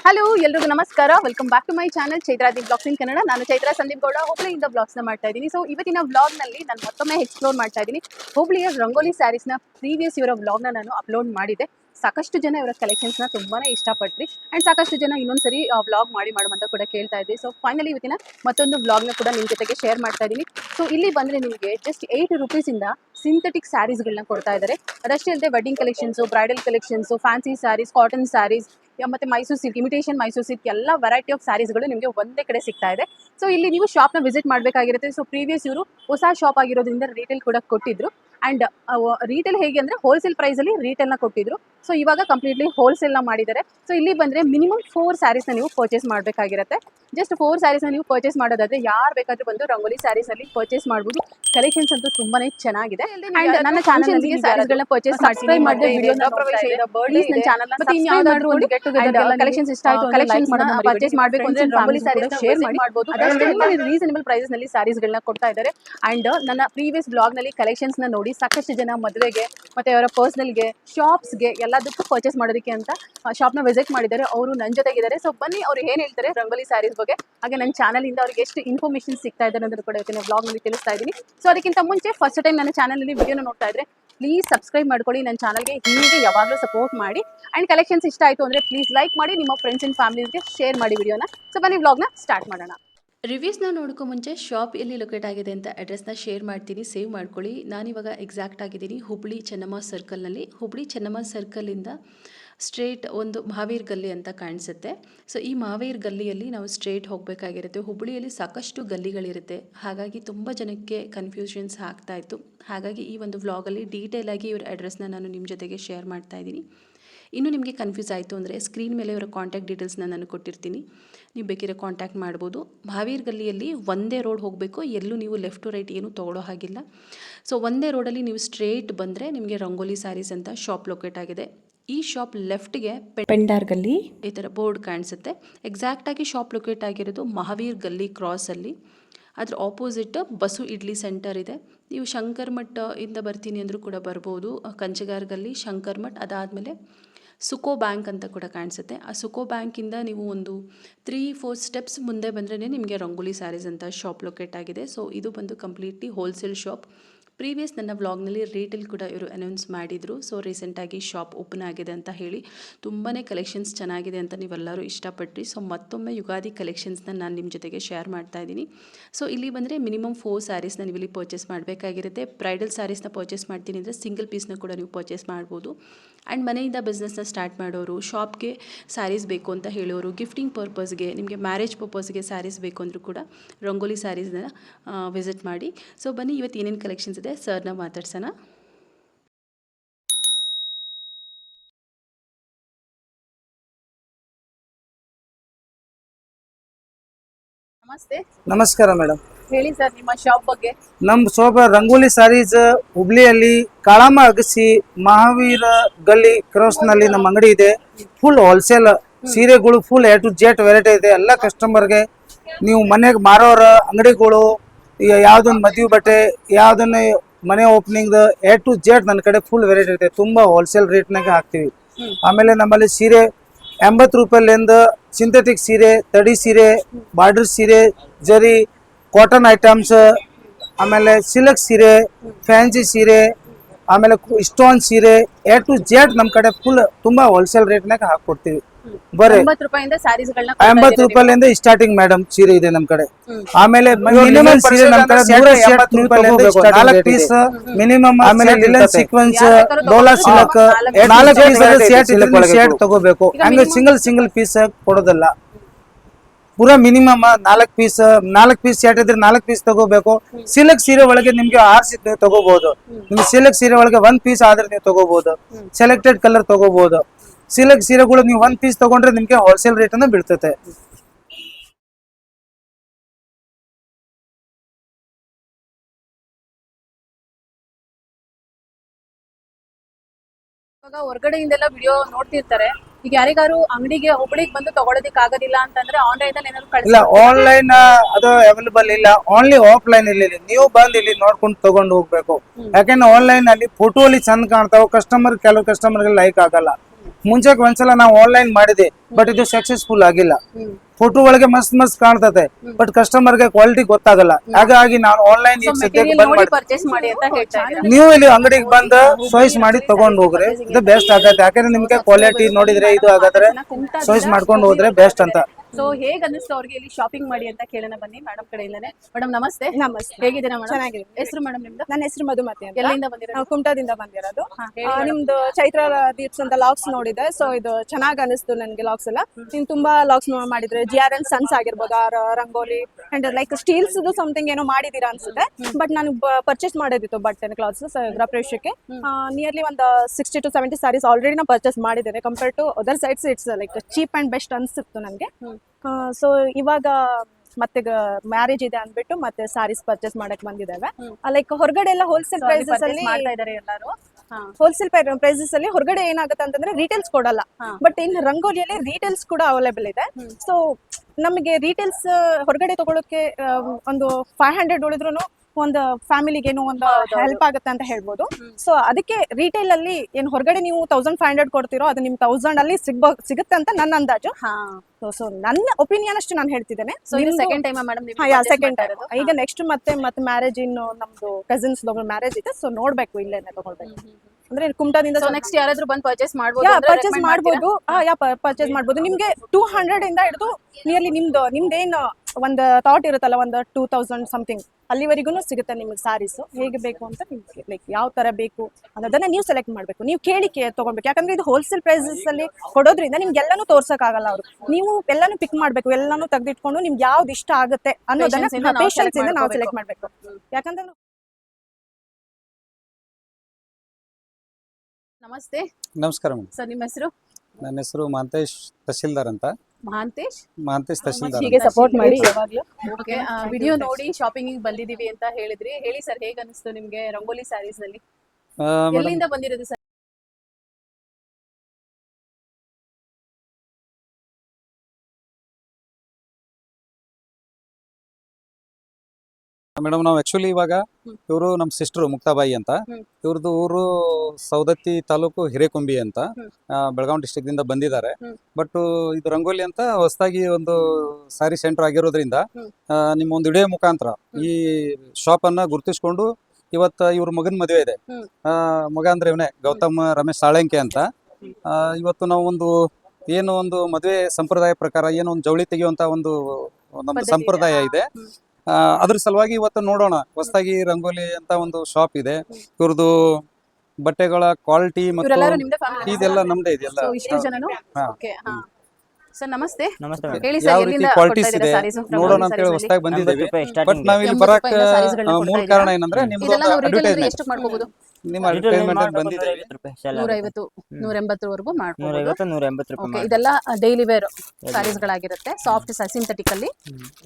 ಹಲೋ ಎಲ್ರಿಗೂ ನಮಸ್ಕಾರ. Welcome back to my channel ಚೈತ್ರಾದಿ blogs in Kannada ನಾನು ಚೈತ್ರಾ ಸಂದೀಪ್ ಗೌಡ. ಹುಬ್ಳಿಯಿಂದ ಬ್ಲಾಗ್ಸ್ನ ಮಾಡ್ತಾ ಇದ್ದೀನಿ. ಸೊ ಇವತ್ತಿನ ವ್ಲಾಗ್ನಲ್ಲಿ ನಾನು ಮತ್ತೊಮ್ಮೆ ಎಕ್ಸ್ಪ್ಲೋರ್ ಮಾಡ್ತಾ ಇದ್ದೀನಿ. ಹುಬ್ಳಿಯ ರಂಗೋಲಿ ಸ್ಯಾರೀಸ್ನ ಪ್ರೀವಿಯಸ್ ಇವರ ವ್ಲಾಗ್ನ ನಾನು ಅಪ್ಲೋಡ್ ಮಾಡಿದೆ ಸಾಕಷ್ಟು ಜನ ಇವರ ಕಲೆಕ್ಷನ್ಸ್ನ ನ ತುಂಬಾನೇ ಇಷ್ಟಪಟ್ರಿ. ಅಂಡ್ ಸಾಕಷ್ಟು ಜನ ಇನ್ನೊಂದ್ಸರಿ ವ್ಲಾಗ್ ಮಾಡಿ ಮಾಡುವಂತ ಕೂಡ ಕೇಳ್ತಾ ಇದ್ವಿ ಸೊ ಫೈನಲಿ ಇವತ್ತಿನ ಮತ್ತೊಂದು ವ್ಲಾಗ್ನ ಕೂಡ ನಿಮ್ಮ ಜೊತೆಗೆ ಶೇರ್ ಮಾಡ್ತಾ ಇದ್ದೀನಿ. ಸೊ ಇಲ್ಲಿ ಬಂದ್ರೆ ನಿಮಗೆ ಜಸ್ಟ್ ಏಯ್ಟ್ ರುಪೀಸಿಂದ ಸಿಂಥೆಟಿಕ್ ಸ್ಯಾರೀಸ್ಗಳನ್ನ ಕೊಡ್ತಾ ಇದ್ದಾರೆ. ಅದಷ್ಟೇ ಅಲ್ಲದೆ wedding collections bridal collections fancy saris cotton saris ಮತ್ತೆ Mysuru silk imitation Mysuru silk ಎಲ್ಲ ವೆರೈಟಿ ಆಫ್ ಸ್ಯಾರೀಸ್ಗಳು ನಿಮಗೆ ಒಂದೇ ಕಡೆ ಸಿಗ್ತಾ ಇದೆ. ಸೊ ಇಲ್ಲಿ ನೀವು ಶಾಪ್ನ ವಿಸಿಟ್ ಮಾಡಬೇಕಾಗಿರುತ್ತೆ. ಸೊ ಪ್ರೀವಿಯಸ್ ಇವರು ಹೊಸ ಶಾಪ್ ಆಗಿರೋದ್ರಿಂದ ರೀಟೇಲ್ ಕೂಡ ಕೊಟ್ಟಿದ್ರು. ಅಂಡ್ ರೀಟೇಲ್ ಹೇಗೆ ಅಂದ್ರೆ ಹೋಲ್ಸೇಲ್ ಪ್ರೈಸ್ ಅಲ್ಲಿ ರೀಟೇಲ್ನ ಕೊಟ್ಟಿದ್ರು. ಸೊ ಇವಾಗ ಕಂಪ್ಲೀಟ್ಲಿ ಹೋಲ್ಸೇಲ್ನ ಮಾಡಿದ್ದಾರೆ. ಸೊ ಇಲ್ಲಿ ಬಂದ್ರೆ ಮಿನಿಮಮ್ ಫೋರ್ ಸ್ಯಾರೀಸ್ನ ನೀವು ಪರ್ಚೇಸ್ ಮಾಡಬೇಕಾಗಿರುತ್ತೆ. ಜಸ್ಟ್ ಫೋರ್ ಸ್ಯಾರೀಸ್ನ ನೀವು ಪರ್ಚೇಸ್ ಮಾಡೋದಾದ್ರೆ ಯಾರು ಬೇಕಾದ್ರೂ ಬಂದು ರಂಗೋಲಿ ಸ್ಯಾರೀಸ್ ಅಲ್ಲಿ ಪರ್ಚೇಸ್ ಮಾಡ್ಬೋದು. ಕಲೆಕ್ಷನ್ಸ್ ಅಂತೂ ತುಂಬಾನೇ ಚೆನ್ನಾಗಿದೆ. ಅಂಡ್ ನನ್ನ ಚಾನಲ್ಗೆ ಸ್ಯಾರೀಸ್ಗಳನ್ನ ಸ್ಯಾರೀಸ್ ಗಳನ್ನ ಪರ್ಚೇಸ್ ಮಾಡಿದ್ರೆ ನನ್ನ ಒಂದು ಗೆಟ್ ಟುಗೆದರ್ ಕಲೆಕ್ಷನ್ಸ್ ಇಷ್ಟ ಆಯ್ತು ಕಲೆಕ್ಷನ್ಸ್ ಪರ್ಚೇಸ್ ಮಾಡಬೇಕು ಅಂದರೆ ರಂಗೋಲಿ ಸ್ಯಾರೀಸ್ ಶೇರ್ ಮಾಡ್ಬೋದು. ಅದಷ್ಟೇ ರೀಸನಬಲ್ ಪ್ರೈಸಸ್ನಲ್ಲಿ ಸ್ಯಾರೀಸ್ ಗಳನ್ನ ಕೊಡ್ತಾ ಇದ್ದಾರೆ. ಅಂಡ್ ನನ್ನ ಪ್ರೀವಿಯಸ್ ಬ್ಲಾಗ್ನಲ್ಲಿ ಕಲೆಕ್ಷನ್ಸ್ ನ ನೋಡಿ ಸಾಕಷ್ಟು ಜನ ಮದುವೆಗೆ ಮತ್ತೆ ಅವರ ಪರ್ಸನಲ್ಗೆ ಶಾಪ್ಸ್ಗೆ ಎಲ್ಲದಕ್ಕೂ ಪರ್ಚೇಸ್ ಮಾಡೋದಕ್ಕೆ ಅಂತ ಶಾಪ್ನ ವಿಸಿಟ್ ಮಾಡಿದ್ದಾರೆ. ಅವರು ನನ್ನ ಜೊತೆಗಿದ್ದಾರೆ. ಸೊ ಬನ್ನಿ, ಅವ್ರು ಏನು ಹೇಳ್ತಾರೆ? ರಂಗೋಲಿ ಸ್ಯಾರೀಸ್ ಬಗ್ಗೆ. ಹಾಗೆ ನನ್ನ ಚಾನಲ್ ಇಂದ ಅವ್ರಿಗೆ ಎಷ್ಟು ಇನ್ಫಾರ್ಮೇಷನ್ ಸಿಗ್ತಾ ಇದೆ ಅನ್ನೋದು ಕೂಡ ಇವತ್ತಿನ ಬ್ಲಾಗ್ನಲ್ಲಿ ತಿಳಿಸ್ತಾ ಇದ್ದೀನಿ. ಸೊ ಅದಕ್ಕಿಂತ ಮುಂಚೆ ಫಸ್ಟ್ ಟೈಮ್ ನನ್ನ ಚಾನಲ್ ಅಲ್ಲಿ ವಿಡಿಯೋನ ನೋಡ್ತಾ ಇದ್ರೆ ಪ್ಲೀಸ್ ಸಬ್ಸ್ಕ್ರೈಬ್ ಮಾಡ್ಕೊಳ್ಳಿ. ನನ್ನ ಚಾನಲ್ಗೆ ಹೀಗೆ ಯಾವಾಗಲೂ ಸಪೋರ್ಟ್ ಮಾಡಿ. ಅಂಡ್ ಕಲೆಕ್ಷನ್ಸ್ ಇಷ್ಟ ಆಯಿತು ಅಂದರೆ ಪ್ಲೀಸ್ ಲೈಕ್ ಮಾಡಿ. ನಿಮ್ಮ ಫ್ರೆಂಡ್ಸ್ ಅಂಡ್ ಫ್ಯಾಮಿಲೀಸ್ಗೆ ಶೇರ್ ಮಾಡಿ ವಿಡಿಯೋನ ಸೊ ಬನ್ನಿ ವ್ಲಾಗ್ನ ಸ್ಟಾರ್ಟ್ ಮಾಡೋಣ. ರಿವ್ಯೂಸ್ನ ನೋಡೋಕ್ಕೂ ಮುಂಚೆ ಶಾಪ್ ಎಲ್ಲಿ ಲೊಕೇಟ್ ಆಗಿದೆ ಅಂತ ಅಡ್ರೆಸ್ನ ಶೇರ್ ಮಾಡ್ತೀನಿ, ಸೇವ್ ಮಾಡ್ಕೊಳ್ಳಿ. ನಾನಿವಾಗ ಎಕ್ಸಾಕ್ಟ್ ಆಗಿದ್ದೀನಿ. ಹುಬ್ಳಿ ಚೆನ್ನಮ್ಮ ಸರ್ಕಲ್ನಲ್ಲಿ. ಹುಬ್ಳಿ ಚೆನ್ನಮ್ಮ ಸರ್ಕಲಿಂದ ಸ್ಟ್ರೇಟ್ ಒಂದು ಮಹಾವೀರ್ ಗಲ್ಲಿ ಅಂತ ಕಾಣಿಸುತ್ತೆ. ಸೊ ಈ ಮಹಾವೀರ್ ಗಲ್ಲಿಯಲ್ಲಿ ನಾವು ಸ್ಟ್ರೇಟ್ ಹೋಗಬೇಕಾಗಿರುತ್ತೆ. ಹುಬ್ಳಿಯಲ್ಲಿ ಸಾಕಷ್ಟು ಗಲ್ಲಿಗಳಿರುತ್ತೆ. ಹಾಗಾಗಿ ತುಂಬ ಜನಕ್ಕೆ ಕನ್ಫ್ಯೂಷನ್ಸ್ ಆಗ್ತಾ ಇತ್ತು. ಹಾಗಾಗಿ ಈ ಒಂದು ವ್ಲಾಗಲ್ಲಿ ಡೀಟೇಲಾಗಿ ಇವ್ರ ಅಡ್ರೆಸ್ನ ನಾನು ನಿಮ್ಮ ಜೊತೆಗೆ ಶೇರ್ ಮಾಡ್ತಾ ಇದ್ದೀನಿ. ಇನ್ನು ನಿಮಗೆ ಕನ್ಫ್ಯೂಸ್ ಆಯಿತು ಅಂದರೆ ಸ್ಕ್ರೀನ್ ಮೇಲೆ ಇವರ ಕಾಂಟ್ಯಾಕ್ಟ್ ಡೀಟೇಲ್ಸ್ನ ನಾನು ಕೊಟ್ಟಿರ್ತೀನಿ. ನೀವು ಬೇಕಿದ್ರೆ ಕಾಂಟ್ಯಾಕ್ಟ್ ಮಾಡ್ಬೋದು. ಭಾವೀರ್ ಗಲ್ಲಿಯಲ್ಲಿ ಒಂದೇ ರೋಡ್ ಹೋಗಬೇಕು ಎಲ್ಲೂ ನೀವು ಲೆಫ್ಟ್ ಟು ರೈಟ್ ಏನೂ ತೊಗೊಳೋ ಹಾಗಿಲ್ಲ. ಸೊ ಒಂದೇ ರೋಡಲ್ಲಿ ನೀವು ಸ್ಟ್ರೇಟ್ ಬಂದರೆ ನಿಮಗೆ ರಂಗೋಲಿ ಸ್ಯಾರೀಸ್ ಅಂತ ಶಾಪ್ ಲೊಕೇಟ್ ಆಗಿದೆ. ಈ ಶಾಪ್ ಲೆಫ್ಟ್ಗೆ ಪೆಂಡಾರ್ ಗಲ್ಲಿ? ಈ ಥರ ಬೋರ್ಡ್ ಕಾಣಿಸುತ್ತೆ. ಎಕ್ಸಾಕ್ಟಾಗಿ ಶಾಪ್ ಲೊಕೇಟ್ ಆಗಿರೋದು ಮಹಾವೀರ್ ಗಲ್ಲಿ ಕ್ರಾಸಲ್ಲಿ ಅದ್ರ ಆಪೋಸಿಟ್ ಬಸು ಇಡ್ಲಿ ಸೆಂಟರ್ ಇದೆ. ನೀವು ಶಂಕರ್ ಮಠ ಇಂದ ಬರ್ತೀನಿ ಅಂದರೂ ಕೂಡ ಬರ್ಬೋದು. ಕಂಚಗಾರ್ ಗಲ್ಲಿ ಶಂಕರ್ ಮಠ್ ಅದಾದಮೇಲೆ ಸುಕೋ ಬ್ಯಾಂಕ್ ಅಂತ ಕೂಡ ಕಾಣಿಸುತ್ತೆ. ಆ ಸುಕೋ ಬ್ಯಾಂಕಿಂದ ನೀವು ಒಂದು ತ್ರೀ ಫೋರ್ ಸ್ಟೆಪ್ಸ್ ಮುಂದೆ ಬಂದ್ರೇ ನಿಮಗೆ ರಂಗೋಲಿ ಸ್ಯಾರೀಸ್ ಅಂತ ಶಾಪ್ ಲೊಕೇಟ್ ಆಗಿದೆ. ಸೊ ಇದು ಬಂದು ಕಂಪ್ಲೀಟ್ಲಿ ಹೋಲ್ಸೇಲ್ ಶಾಪ್ ಪ್ರೀವಿಯಸ್ ನನ್ನ ವ್ಲಾಗ್ನಲ್ಲಿ ರೇಟಲ್ಲಿ ಕೂಡ ಇವರು ಅನೌನ್ಸ್ ಮಾಡಿದರು. ಸೊ ರೀಸೆಂಟಾಗಿ ಶಾಪ್ ಓಪನ್ ಆಗಿದೆ ಅಂತ ಹೇಳಿ ತುಂಬಾ ಕಲೆಕ್ಷನ್ಸ್ ಚೆನ್ನಾಗಿದೆ ಅಂತ ನೀವೆಲ್ಲರೂ ಇಷ್ಟಪಟ್ರಿ. ಸೊ ಮತ್ತೊಮ್ಮೆ ಯುಗಾದಿ ಕಲೆಕ್ಷನ್ಸ್ನ ನಾನು ನಿಮ್ಮ ಜೊತೆಗೆ ಶೇರ್ ಮಾಡ್ತಾ ಇದ್ದೀನಿ. ಸೊ ಇಲ್ಲಿ ಬಂದರೆ ಮಿನಿಮಮ್ ಫೋರ್ ಸ್ಯಾರೀಸ್ನ ನೀವು ಇಲ್ಲಿ ಪರ್ಚೇಸ್ ಮಾಡಬೇಕಾಗಿರುತ್ತೆ. ಬ್ರೈಡಲ್ ಸ್ಯಾರೀಸ್ನ ಪರ್ಚೇಸ್ ಮಾಡ್ತೀನಿ ಅಂದರೆ ಸಿಂಗಲ್ ಪೀಸ್ನ ಕೂಡ ನೀವು ಪರ್ಚೇಸ್ ಮಾಡ್ಬೋದು. ಆ್ಯಂಡ್ ಮನೆಯಿಂದ ಬಿಸ್ನೆಸ್ನ ಸ್ಟಾರ್ಟ್ ಮಾಡೋರು ಶಾಪ್ಗೆ ಸ್ಯಾರೀಸ್ ಬೇಕು ಅಂತ ಹೇಳೋರು ಗಿಫ್ಟಿಂಗ್ ಪರ್ಪಸ್ಗೆ ನಿಮಗೆ ಮ್ಯಾರೇಜ್ ಪರ್ಪಸ್ಗೆ ಸ್ಯಾರೀಸ್ ಬೇಕು ಅಂದರೂ ಕೂಡ ರಂಗೋಲಿ ಸ್ಯಾರೀಸ್ನ ವಿಸಿಟ್ ಮಾಡಿ. ಸೊ ಬನ್ನಿ ಇವತ್ತು ಏನೇನು ಕಲೆಕ್ಷನ್ಸ್ ಇದೆ. ಸರ್ನ ಮಾತಾಡ್ಸೋಣ. ನಮಸ್ತೆ. ನಮಸ್ಕಾರ ಮೇಡಮ್ ಹೇಳಿ ಸರ್ ನಿಮ್ಮ ಶಾಪ್ ಬಗ್ಗೆ. ನಮ್ ಶೋಭ ರಂಗೋಲಿ ಸಾರೀಸ್ ಹುಬ್ಳಿಯಲ್ಲಿ ಕಾಳಾಮ ಅಗಸಿ ಮಹಾವೀರ ಗಲ್ಲಿ ಕ್ರಾಸ್ನಲ್ಲಿ ನಮ್ಮ ಅಂಗಡಿ ಇದೆ. ಫುಲ್ ಹೋಲ್ಸೇಲ್ ಸೀರೆಗಳು full A to Z variety ಇದೆ. ಎಲ್ಲ ಕಸ್ಟಮರ್ಗೆ ನೀವು ಮನೆಗೆ ಮಾರೋರ ಅಂಗಡಿಗಳು ಈಗ ಯಾವ್ದೊಂದು ಮದುವೆ ಬಟ್ಟೆ ಯಾವ್ದನ್ನ ಮನೆ ಓಪನಿಂಗ್ ಎ ಟು ಜೆಡ್ ನನ್ನ ಕಡೆ ಫುಲ್ ವೆರೈಟಿ ಇದೆ ತುಂಬಾ ಹೋಲ್ಸೇಲ್ ರೇಟ್ನಾಗ ಹಾಕ್ತಿವಿ. ಆಮೇಲೆ ನಮ್ಮಲ್ಲಿ ಸೀರೆ ಎಂಬತ್ತು ರೂಪಾಯಿಲಿಂದ ಸಿಂಥೆಟಿಕ್ ಸೀರೆ ತಡಿ ಸೀರೆ ಬಾರ್ಡರ್ ಸೀರೆ ಜರಿ ಕಾಟನ್ ಐಟಮ್ಸ್ ಆಮೇಲೆ ಸಿಲ್ಕ್ ಸೀರೆ ಫ್ಯಾನ್ಸಿ ಸೀರೆ ಆಮೇಲೆ ಸ್ಟೋನ್ ಸೀರೆ ಎ ಟು ಜೆಡ್ ನಮ್ಮ ಕಡೆ ಫುಲ್ ತುಂಬಾ ಹೋಲ್ಸೇಲ್ ರೇಟ್ನಾಗ ಹಾಕೊಡ್ತೀವಿ ಬರ್ರಿ. ಎಂಬತ್ತು ರೂಪಾಯಿಂದ ಸ್ಯಾರೀಸ್ಗಳನ್ನ ಎಂಬತ್ತು ರೂಪಾಯಿಲಿಂದ ಸ್ಟಾರ್ಟಿಂಗ್ ಮೇಡಮ್ ಸೀರೆ ಇದೆ ನಮ್ ಕಡೆ. ಆಮೇಲೆ ಮಿನಿಮಮ್ ಸೀರೆ ನಮ್ ಕಡೆ ನೂರ ಎಂಬತ್ತು ರೂಪಾಯಿಲಿಂದ ನಾಲ್ಕು ಪೀಸ್ ಮಿನಿಮಮ್ ಆಮೇಲೆ ಲಿಲನ್ ಸೀಕ್ವೆನ್ಸ್ ಡೋಲಾ ಸಿಲಕ್ ನಾಲ್ಕು ಪೀಸ್ ಸೆಟ್ ಸೆಟ್ ತಗೋಬೇಕು. ಹಂಗೆ ಸಿಂಗಲ್ ಸಿಂಗಲ್ ಪೀಸ್ ಕೊಡೋದಲ್ಲ. ಪೂರಾ ಮಿನಿಮಮ್ ನಾಲ್ಕು ಪೀಸ್ ನಾಲ್ಕು ಪೀಸ್ ಸೆಟ್ ಇದ್ರೆ ನಾಲ್ಕು ಪೀಸ್ ತಗೋಬೇಕು. ಸಿಲಕ್ ಸೀರೆ ಒಳಗೆ ನಿಮ್ಗೆ ಆರ್ಸಿ ನೀವು ತಗೋಬಹುದು ನಿಮ್ಗೆ ಸಿಲಕ್ ಸೀರೆ ಒಳಗೆ ಒಂದ್ ಪೀಸ್ ಆದ್ರೆ ನೀವು ತಗೋಬಹುದು ಸೆಲೆಕ್ಟೆಡ್ ಕಲರ್ ತಗೋಬಹುದು ಸಿಲ್ಕ್ ಸೀರೆಗಳು ನೀವು ಒಂದ್ ಪೀಸ್ ತಗೊಂಡ್ರೆ ನಿಮ್ಗೆ ಹೋಲ್ಸೇಲ್ ರೇಟ್ ಅನ್ನ ಬೀಳ್ತೈತೆ. ಇವಾಗ ಹೊರಗಡೆಯಿಂದೆಲ್ಲ ವಿಡಿಯೋ ನೋಡ್ತಿರ್ತಾರೆ. ಈಗ ಯಾರಿಗಾರು ಅಂಗಡಿಗೆ ಹುಬ್ಳಿಗೆ ಬಂದು ತಗೊಳೋದಿಕ್ ಆಗೋದಿಲ್ಲ ಅಂತಂದ್ರೆ ಆನ್ಲೈನ್ ಅಲ್ಲಿ ಏನಾದ್ರು ಇಲ್ಲ ಆನ್ಲೈನ್ ಅದು ಅವೈಲೇಬಲ್ ಇಲ್ಲ. ಓನ್ಲಿ ಆಫ್ಲೈನ್ ಇಲ್ಲಿ ನೀವು ಬಂದು ಇಲ್ಲಿ ನೋಡ್ಕೊಂಡು ತಗೊಂಡು ಹೋಗ್ಬೇಕು. ಯಾಕಂದ್ರೆ ಆನ್ಲೈನ್ ಅಲ್ಲಿ ಫೋಟೋ ಅಲ್ಲಿ ಚಂದ ಕಾಣ್ತಾವ. ಕಸ್ಟಮರ್ ಕೆಲವು ಕಸ್ಟಮರ್ ಲೈಕ್ ಆಗಲ್ಲ. ಮುಂಚೆಗೆ ಒಂದ್ಸಲ ನಾವು ಆನ್ಲೈನ್ ಮಾಡಿದೆ ಬಟ್ ಇದು ಸಕ್ಸಸ್ಫುಲ್ ಆಗಿಲ್ಲ. ಫೋಟೋ ಒಳಗೆ ಮಸ್ತ್ ಮಸ್ತ್ ಕಾಣ್ತದೆ ಬಟ್ ಕಸ್ಟಮರ್ಗೆ ಕ್ವಾಲಿಟಿ ಗೊತ್ತಾಗಲ್ಲ ಹಾಗಾಗಿ ನಾನು ಆನ್ಲೈನ್ ನೀವು ಇಲ್ಲಿ ಅಂಗಡಿಗೆ ಬಂದು ಚಾಯ್ಸ್ ಮಾಡಿ ತಗೊಂಡ್ ಹೋಗ್ರಿ ಇದು ಬೆಸ್ಟ್ ಆಗತ್ತೆ ಯಾಕಂದ್ರೆ ನಿಮ್ಗೆ ಕ್ವಾಲಿಟಿ ನೋಡಿದ್ರೆ ಇದು ಆಗತ್ತೆ ಚಾಯ್ಸ್ ಮಾಡ್ಕೊಂಡು ಹೋದ್ರೆ ಬೆಸ್ಟ್ ಅಂತ ಸೊ ಹೇಗ್ ಅನಿಸ್ತು ಅವ್ರಿಗೆ ಇಲ್ಲಿ ಶಾಪಿಂಗ್ ಮಾಡಿ ಅಂತ ಕೇಳೋಣ ಬನ್ನಿ ಮೇಡಮ್ ಕಡೆಯಿಂದಾನೆ. ಮೇಡಮ್ ನಮಸ್ತೆ. ನಮಸ್ತೆ. ಹೇಗಿದ್ದೀರಾ ಮೇಡಮ್ ಚೆನ್ನಾಗಿದೆ. ಹೆಸರು ಮೇಡಮ್ ನಿಮ್ದು? ನನ್ನ ಹೆಸರು ಮಧುಮತಿ ಅಂತ. ಎಲ್ಲಿಂದ? ನಾವು ಕುಮಟಾದಿಂದ ಬಂದಿರೋದು. ಹಾ, ಹೇಳಿ ಆ, madam. ನಿಮ್ದು ಚೈತ್ರ ದೀಪ್ಸ್ ಅಂತ ಲಾಕ್ಸ್ ನೋಡಿದೆ ಸೊ ಇದು ಚೆನ್ನಾಗ್ ಅನಿಸ್ತು ನನಗೆ ಲಾಕ್ಸ್ ಎಲ್ಲ. ನೀನ್ ತುಂಬಾ ಲಾಕ್ಸ್ ಮಾಡಿದ್ರೆ ಜಿ ಆರ್ ಎನ್ ಸನ್ಸ್ ಆಗಿರ್ಬೋದು or Rangoli and like steels something ಏನೋ ಮಾಡಿದೀರಾ ಅನ್ಸುತ್ತೆ. ಬಟ್ ನಾನು ಪರ್ಚೇಸ್ ಮಾಡೋದಿತ್ತು ಬಟ್ಟೆ ಕ್ಲಾತ್ಸ್ ಗೃಹಪ್ರವೇಶಕ್ಕೆ ನಿಯರ್ಲಿ ಒಂದು sixty to seventy sarees already ನಾನು ಪರ್ಚೇಸ್ ಮಾಡಿದ್ದೇನೆ. Compare to other sides it's like cheap and best ಅನ್ಸಿತ್ತು ನನಗೆ. ಸೊ ಇವಾಗ ಮತ್ತೆ ಮ್ಯಾರೇಜ್ ಇದೆ ಅಂದ್ಬಿಟ್ಟು ಮತ್ತೆ ಸಾರೀಸ್ ಪರ್ಚೇಸ್ ಮಾಡಕ್ ಬಂದಿದ್ದಾವೆ. ಲೈಕ್ ಹೊರಗಡೆ ಎಲ್ಲ ಹೋಲ್ಸೇಲ್ ಪ್ರೈಸಸ್ ಅಲ್ಲಿ ಮಾಡ್ತಾ ಇದ್ದಾರೆ ಎಲ್ಲರೂ. ಹೋಲ್ಸೇಲ್ ಪ್ರೈಸಸ್ ಅಲ್ಲಿ ಹೊರಗಡೆ ಏನಾಗುತ್ತೆ ಅಂತಂದ್ರೆ ರೀಟೇಲ್ಸ್ ಕೊಡಲ್ಲ. ಬಟ್ ಇನ್ ರಂಗೋಲಿಯಲ್ಲಿ ರೀಟೇಲ್ಸ್ ಕೂಡ ಅವೈಲೇಬಲ್ ಇದೆ. ಸೊ ನಮಗೆ ರೀಟೇಲ್ಸ್ ಹೊರಗಡೆ ತಗೊಳಕ್ಕೆ ಒಂದು ಫೈವ್ ಹಂಡ್ರೆಡ್ ಉಳಿದ್ರು ಒಂದು ಫ್ಯಾಮಿಲಿಗೇನು ಒಂದು ಹೆಲ್ಪ್ ಆಗುತ್ತೆ ಅಂತ ಹೇಳ್ಬೋದು. ಸೊ ಅದಕ್ಕೆ ರೀಟೇಲ್ ಅಲ್ಲಿ ಏನ್ ಹೊರಗಡೆ ನೀವು ತೌಸಂಡ್ ಫೈವ್ ಹಂಡ್ರೆಡ್ ಕೊಡ್ತಿರೋ ಅದು ನಿಮ್ ತೌಸಂಡ್ ಅಲ್ಲಿ ಸಿಗ್ಬೋ ಸಿಗುತ್ತೆ ಅಂತ ನನ್ನ ಅಂದಾಜು. ಸೊ ನನ್ನ ಒಪಿನಿಯನ್ ಅಷ್ಟು ನಾನು ಹೇಳ್ತಿದ್ದೇನೆ. ಸೆಕೆಂಡ್ ಟೈಮ್ ಸೆಕೆಂಡ್ ಈಗ ನೆಕ್ಸ್ಟ್ ಮತ್ತೆ ಮತ್ತೆ ಮ್ಯಾರೇಜ್ ಇನ್ನು ನಮ್ದು ಕಸಿನ್ಸ್ ಮ್ಯಾರೇಜ್ ಇದೆ. ಸೊ ನೋಡ್ಬೇಕು ಇಲ್ಲೇನೆ ತಗೊಳ್ಬೇಕು. ಅಂದ್ರೆ ಕುಮಟಾದಿಂದ ನೆಕ್ಸ್ಟ್ ಯಾರಾದ್ರೂ ಬಂದು ಪರ್ಚೇಸ್ ಅಂದ್ರೆ ಪರ್ಚೇಸ್ ಹಾ ಯಾ ಪರ್ಚೇಸ್ ಮಾಡ್ಬೋದು. ನಿಮ್ಗೆ ಟೂ ಹಂಡ್ರೆಡ್ ಇಂದ ಹಿಡಿದು ನಿಯರ್ಲಿ ನಿಮ್ದು ನಿಮ್ದೇನು ಒಂದು ಥಾಟ್ ಇರುತ್ತಲ್ಲ ಒಂದು ಟೂ ತೌಸಂಡ್ ಸಮಥಿಂಗ್ ಅಲ್ಲಿವರೆಗೂ ಸಿಗುತ್ತೆ ನಿಮಗೆ ಸಾರೀಸು ಹೇಗೆ ಬೇಕು ಅಂತ ನಿಮ್ಗೆ ಲೈಕ್ ಯಾವ ತರ ಬೇಕು ಅನ್ನೋದನ್ನ ನೀವು ಸೆಲೆಕ್ಟ್ ಮಾಡಬೇಕು. ನೀವು ಕೇಳಿ ಕೇ ತಗೊಳ್ಬೇಕು. ಯಾಕಂದ್ರೆ ಇದು ಹೋಲ್ಸೇಲ್ ಪ್ರೈಸಸ್ ಅಲ್ಲಿ ಕೊಡೋದ್ರಿಂದ ನಿಮ್ಗೆ ಎಲ್ಲಾನು ತೋರ್ಸಕ್ಕಾಗಲ್ಲ ಅವರು. ನೀವು ಎಲ್ಲಾನು ಪಿಕ್ ಮಾಡ್ಬೇಕು ಎಲ್ಲಾನು ತೆಗೆದಿಟ್ಕೊಂಡು ನಿಮ್ಗೆ ಯಾವ್ದು ಇಷ್ಟ ಆಗುತ್ತೆ ಅನ್ನೋದನ್ನ ಪೇಷನ್ಸಿಂದ ನಾವು ಪೇಷನ್ಸ್ ಇಂದ ನಾವು ಸೆಲೆಕ್ಟ್ ಮಾಡ್ಬೇಕು. ಯಾಕಂದ್ರೆ ನಮಸ್ತೆ. ನಮಸ್ಕಾರ ಸರ್ ನಿಮ್ಮ ಹೆಸರು? ನನ್ನ ಹೆಸರು ಮಹಂತೇಶ್ ತಹಶೀಲ್ದಾರ್ ಅಂತ. ಮಹಾಂತೇಶ್? ಮಹಾಂತೇಶ್ ತಹಶೀಲ್ದಾರ್ ಹೀಗೆ ಅಂತ. ಸಪೋರ್ಟ್ ಮಾಡಿ. ಯಾವಾಗ್ಲೂ ಓಕೆ ವಿಡಿಯೋ ನೋಡಿ ಶಾಪಿಂಗ್ ಬಂದಿದೀವಿ ಅಂತ ಹೇಳಿದ್ರಿ. ಹೇಳಿ ಸರ್ ಹೇಗೆ ಅನಿಸ್ತು ನಿಮ್ಗೆ ರಂಗೋಲಿ ಸ್ಯಾರೀಸ್ನಲ್ಲಿ? ಎಲ್ಲಿಂದ ಬಂದಿರೋದು ಸರ್ ಮೇಡಮ್ ನಾವು ಆಕ್ಚುಲಿ ಇವಾಗ. ಇವರು ನಮ್ಮ ಸಿಸ್ಟರ್ ಮುಕ್ತಾಬಾಯಿ ಅಂತ. ಇವ್ರದ್ದು ಊರು ಸೌದತ್ತಿ ತಾಲೂಕು ಹಿರೇಕೊಂಬಿ ಅಂತ. ಬೆಳಗಾವಿ ಡಿಸ್ಟಿಕ್ ದಿಂದ ಬಂದಿದ್ದಾರೆ. ಬಟ್ ಇದು ರಂಗೋಲಿ ಅಂತ ಹೊಸದಾಗಿ ಒಂದು ಸಾರಿ ಸೆಂಟರ್ ಆಗಿರೋದ್ರಿಂದ. ನಿಮ್ಮ ಒಂದು ವಿಡಿಯೋ ಮುಖಾಂತರ ಈ ಶಾಪ್ ಅನ್ನ ಗುರುತಿಸ್ಕೊಂಡು ಇವತ್ತ ಇವ್ರ ಮಗನ ಮದುವೆ ಇದೆ. ಮಗ ಅಂದ್ರೆ ಇವನೇ ಗೌತಮ್ ರಮೇಶ್ ಸಾಳಂಕೆ ಅಂತ. ಆ, ಇವತ್ತು ನಾವು ಒಂದು ಏನು ಒಂದು ಮದುವೆ ಸಂಪ್ರದಾಯ ಪ್ರಕಾರ ಏನೋ ಒಂದು ಜವಳಿ ತೆಗೆಯುವಂತ ಒಂದು ನಮ್ಮ ಸಂಪ್ರದಾಯ ಇದೆ. ಅದ್ರ ಸಲುವಾಗಿ ಇವತ್ತು ನೋಡೋಣ. ಹೊಸದಾಗಿ ರಂಗೋಲಿ ಅಂತ ಒಂದು ಶಾಪ್ ಇದೆ. ಇವ್ರದ್ದು ಬಟ್ಟೆಗಳ ಕ್ವಾಲಿಟಿ ಮತ್ತು ಇದೆಲ್ಲ ನಮ್ದೇ ಇದೆಲ್ಲ ಸರ್ ನಮಸ್ತೆ. ಹೇಳಿ ಯಾವ ಸರ್ ರೀತಿ ಎಲ್ಲಿಂದ ಕ್ವಾಲಿಟೀಸ್ ಇದೆ? ನೋಡೋಣ ಅಂತ ಹೇಳಿ ಹೊಸದಾಗಿ? ಬಂದಿದ್ದೇವೆ. ಬಟ್ ಸ್ಟಾರ್ಟಿಂಗ್ ನಾವ್ ಇಲ್ಲಿ ಎಂಬತ್ತು ಬರಕ್ ಮೂಲ ಕಾರಣ ಏನಂದ್ರೆ. ನಿಮ್ದು ರಿಟೇಲ್ ಎಷ್ಟು ಮಾಡ್ಕೋಬಹುದು ನಿಮ್ಮ ಬಂದಿದೆ ನೂರ ಐವತ್ತು ನೂರ ಎಂಬತ್ತರವರೆಗೂ ನೂರ ಮಾಡ್ಕೋಬಹುದು ಐವತ್ತು ನೂರ ಎಂಬತ್ತು ರೂಪಾಯಿ ಓಕೆ ಮಾಡಿ. ಇದೆಲ್ಲ ಡೈಲಿ ವೇರ್ ಸ್ಯಾರೀಸ್ ಗಳಾಗಿರುತ್ತೆ ಸಾಫ್ಟ್ ಸಿಂಥೆಟಿಕ್ ಅಲ್ಲಿ.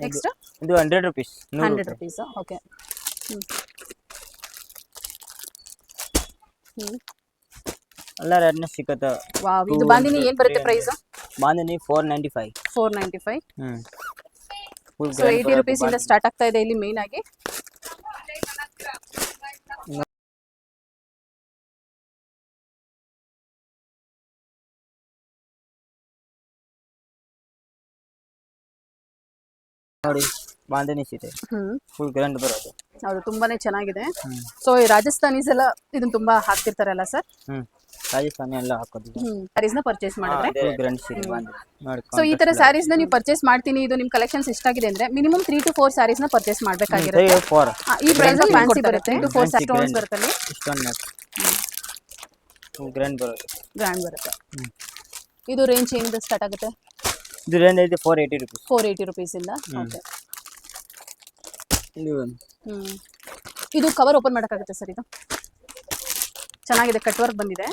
ನೆಕ್ಸ್ಟ್ ಇದು hundred rupees hundred rupees okay ಎಲ್ಲ ರೆಡ್ನೆಸ್ ಸಿಕ್ಕತ್ತ. ವಾವ್ ಇದು ಬಾಂದಿನಿ ಏನು ಬರುತ್ತೆ price bandhani four ninety five four ninety five so eighty rupees ಇಂದ ಸ್ಟಾರ್ಟ್ ಆಗ್ತಾ ಇದೆ ಇಲ್ಲಿ ಮೇನ್ ಆಗಿ. ನೋಡಿ ಬಾಂಧನಿ ಸೀರೆ ಹ್ಮ್. ಫುಲ್ ಗ್ರ್ಯಾಂಡ್ ಬರೋದು. ಹೌದು ತುಂಬಾನೇ ಚೆನ್ನಾಗಿದೆ. ಸೊ ಈ ರಾಜಸ್ಥಾನೀಸ್ ಎಲ್ಲ ಇದನ್ನ ತುಂಬಾ ಹಾಕ್ತಿರ್ತಾರಲ್ಲ ಸರ್ ರಾಜಸ್ಥಾನಿ ಎಲ್ಲ ಹಾಕೋದು ಸ್ಯಾರೀಸ್ನ ಪರ್ಚೇಸ್ ಮಾಡಿದ್ರೆ? ಗ್ರ್ಯಾಂಡ್ ಸೀರೆ ಬಾಂಧನಿ ಸೊ ಈ ತರ ಸ್ಯಾರೀಸ್ನ ನೀವು ಪರ್ಚೇಸ್ ಮಾಡ್ತೀನಿ. ಇದು ನಿಮ್ ಕಲೆಕ್ಷನ್ಸ್ ಇಷ್ಟ ಆಗಿದೆ ಅಂದ್ರೆ ಮಿನಿಮಮ್ ತ್ರೀ ಟು ಫೋರ್ ಸ್ಯಾರೀಸ್ನ ಪರ್ಚೇಸ್ ಮಾಡ್ಬೇಕಾಗಿರುತ್ತೆ. ಈ ಪ್ರೈಸ್ ಅಲ್ಲಿ ಫ್ಯಾನ್ಸಿ ಬರುತ್ತೆ. To four stones. ಬರುತ್ತೆ ಗ್ರ್ಯಾಂಡ್ ಬರೋದು. ಗ್ರ್ಯಾಂಡ್ ಬರುತ್ತೆ. ಇದು ರೇಂಜ್ ಏನಿದೆ ಸ್ಟಾರ್ಟ್ ಆಗುತ್ತೆ? ಇದು ರೇಂಜ್ ಐತೆ four eighty rupees four eighty rupees ಇಂದ? ಓಕೆ ಇಲ್ಲಿ ಒಂದು. ಹ್ಮ್. ಇದು ಕವರ್ ಓಪನ್ ಮಾಡೋಕ್ಕಾಗುತ್ತೆ ಸರ್ ಇದು? ಚೆನ್ನಾಗಿದೆ ಕಟ್ ವರ್ಕ್ ಬಂದಿದೆ.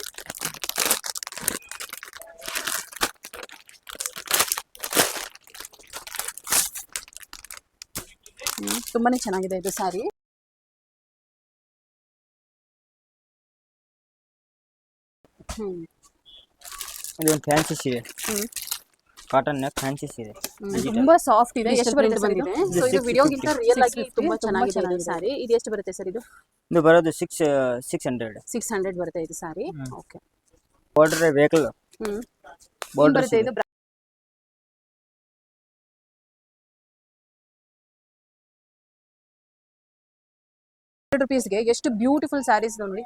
ತುಂಬಾನೇ ಚೆನ್ನಾಗಿದೆ ಇದು ಸಾರಿ ಹ್ಮ್. ಅದೊಂದು ಒಂದು ಫ್ಯಾನ್ಸಿ ಸೀರೆ. ಹ್ಮ್. ಕಾಟನ್ ನೆಕ್ ಫ್ಯಾನ್ಸಿಸ್ ಇದೆ ತುಂಬಾ ಸಾಫ್ಟ್ ಇದೆ. ಎಷ್ಟು ಬರುತ್ತೆ ಸರ್ ಇದು? ಸೊ ಇದು ವಿಡಿಯೋಗಿಂತ ರಿಯಲ್ ಆಗಿ ತುಂಬಾ ಚೆನ್ನಾಗಿದೆ ಇದು ಸಾರಿ. ಇದು ಎಷ್ಟು ಬರುತ್ತೆ ಸರ್ ಇದು? ಇದು ಬರೋದು six six hundred six hundred ಬರುತ್ತೆ ಇದು sari? Okay border vehicle border ಬರುತ್ತೆ ಇದು ರುಪೀಸ್ಗೆ ಎಷ್ಟು ಬ್ಯೂಟಿಫುಲ್ ಸ್ಯಾರೀಸ್ ನೋಡಿ.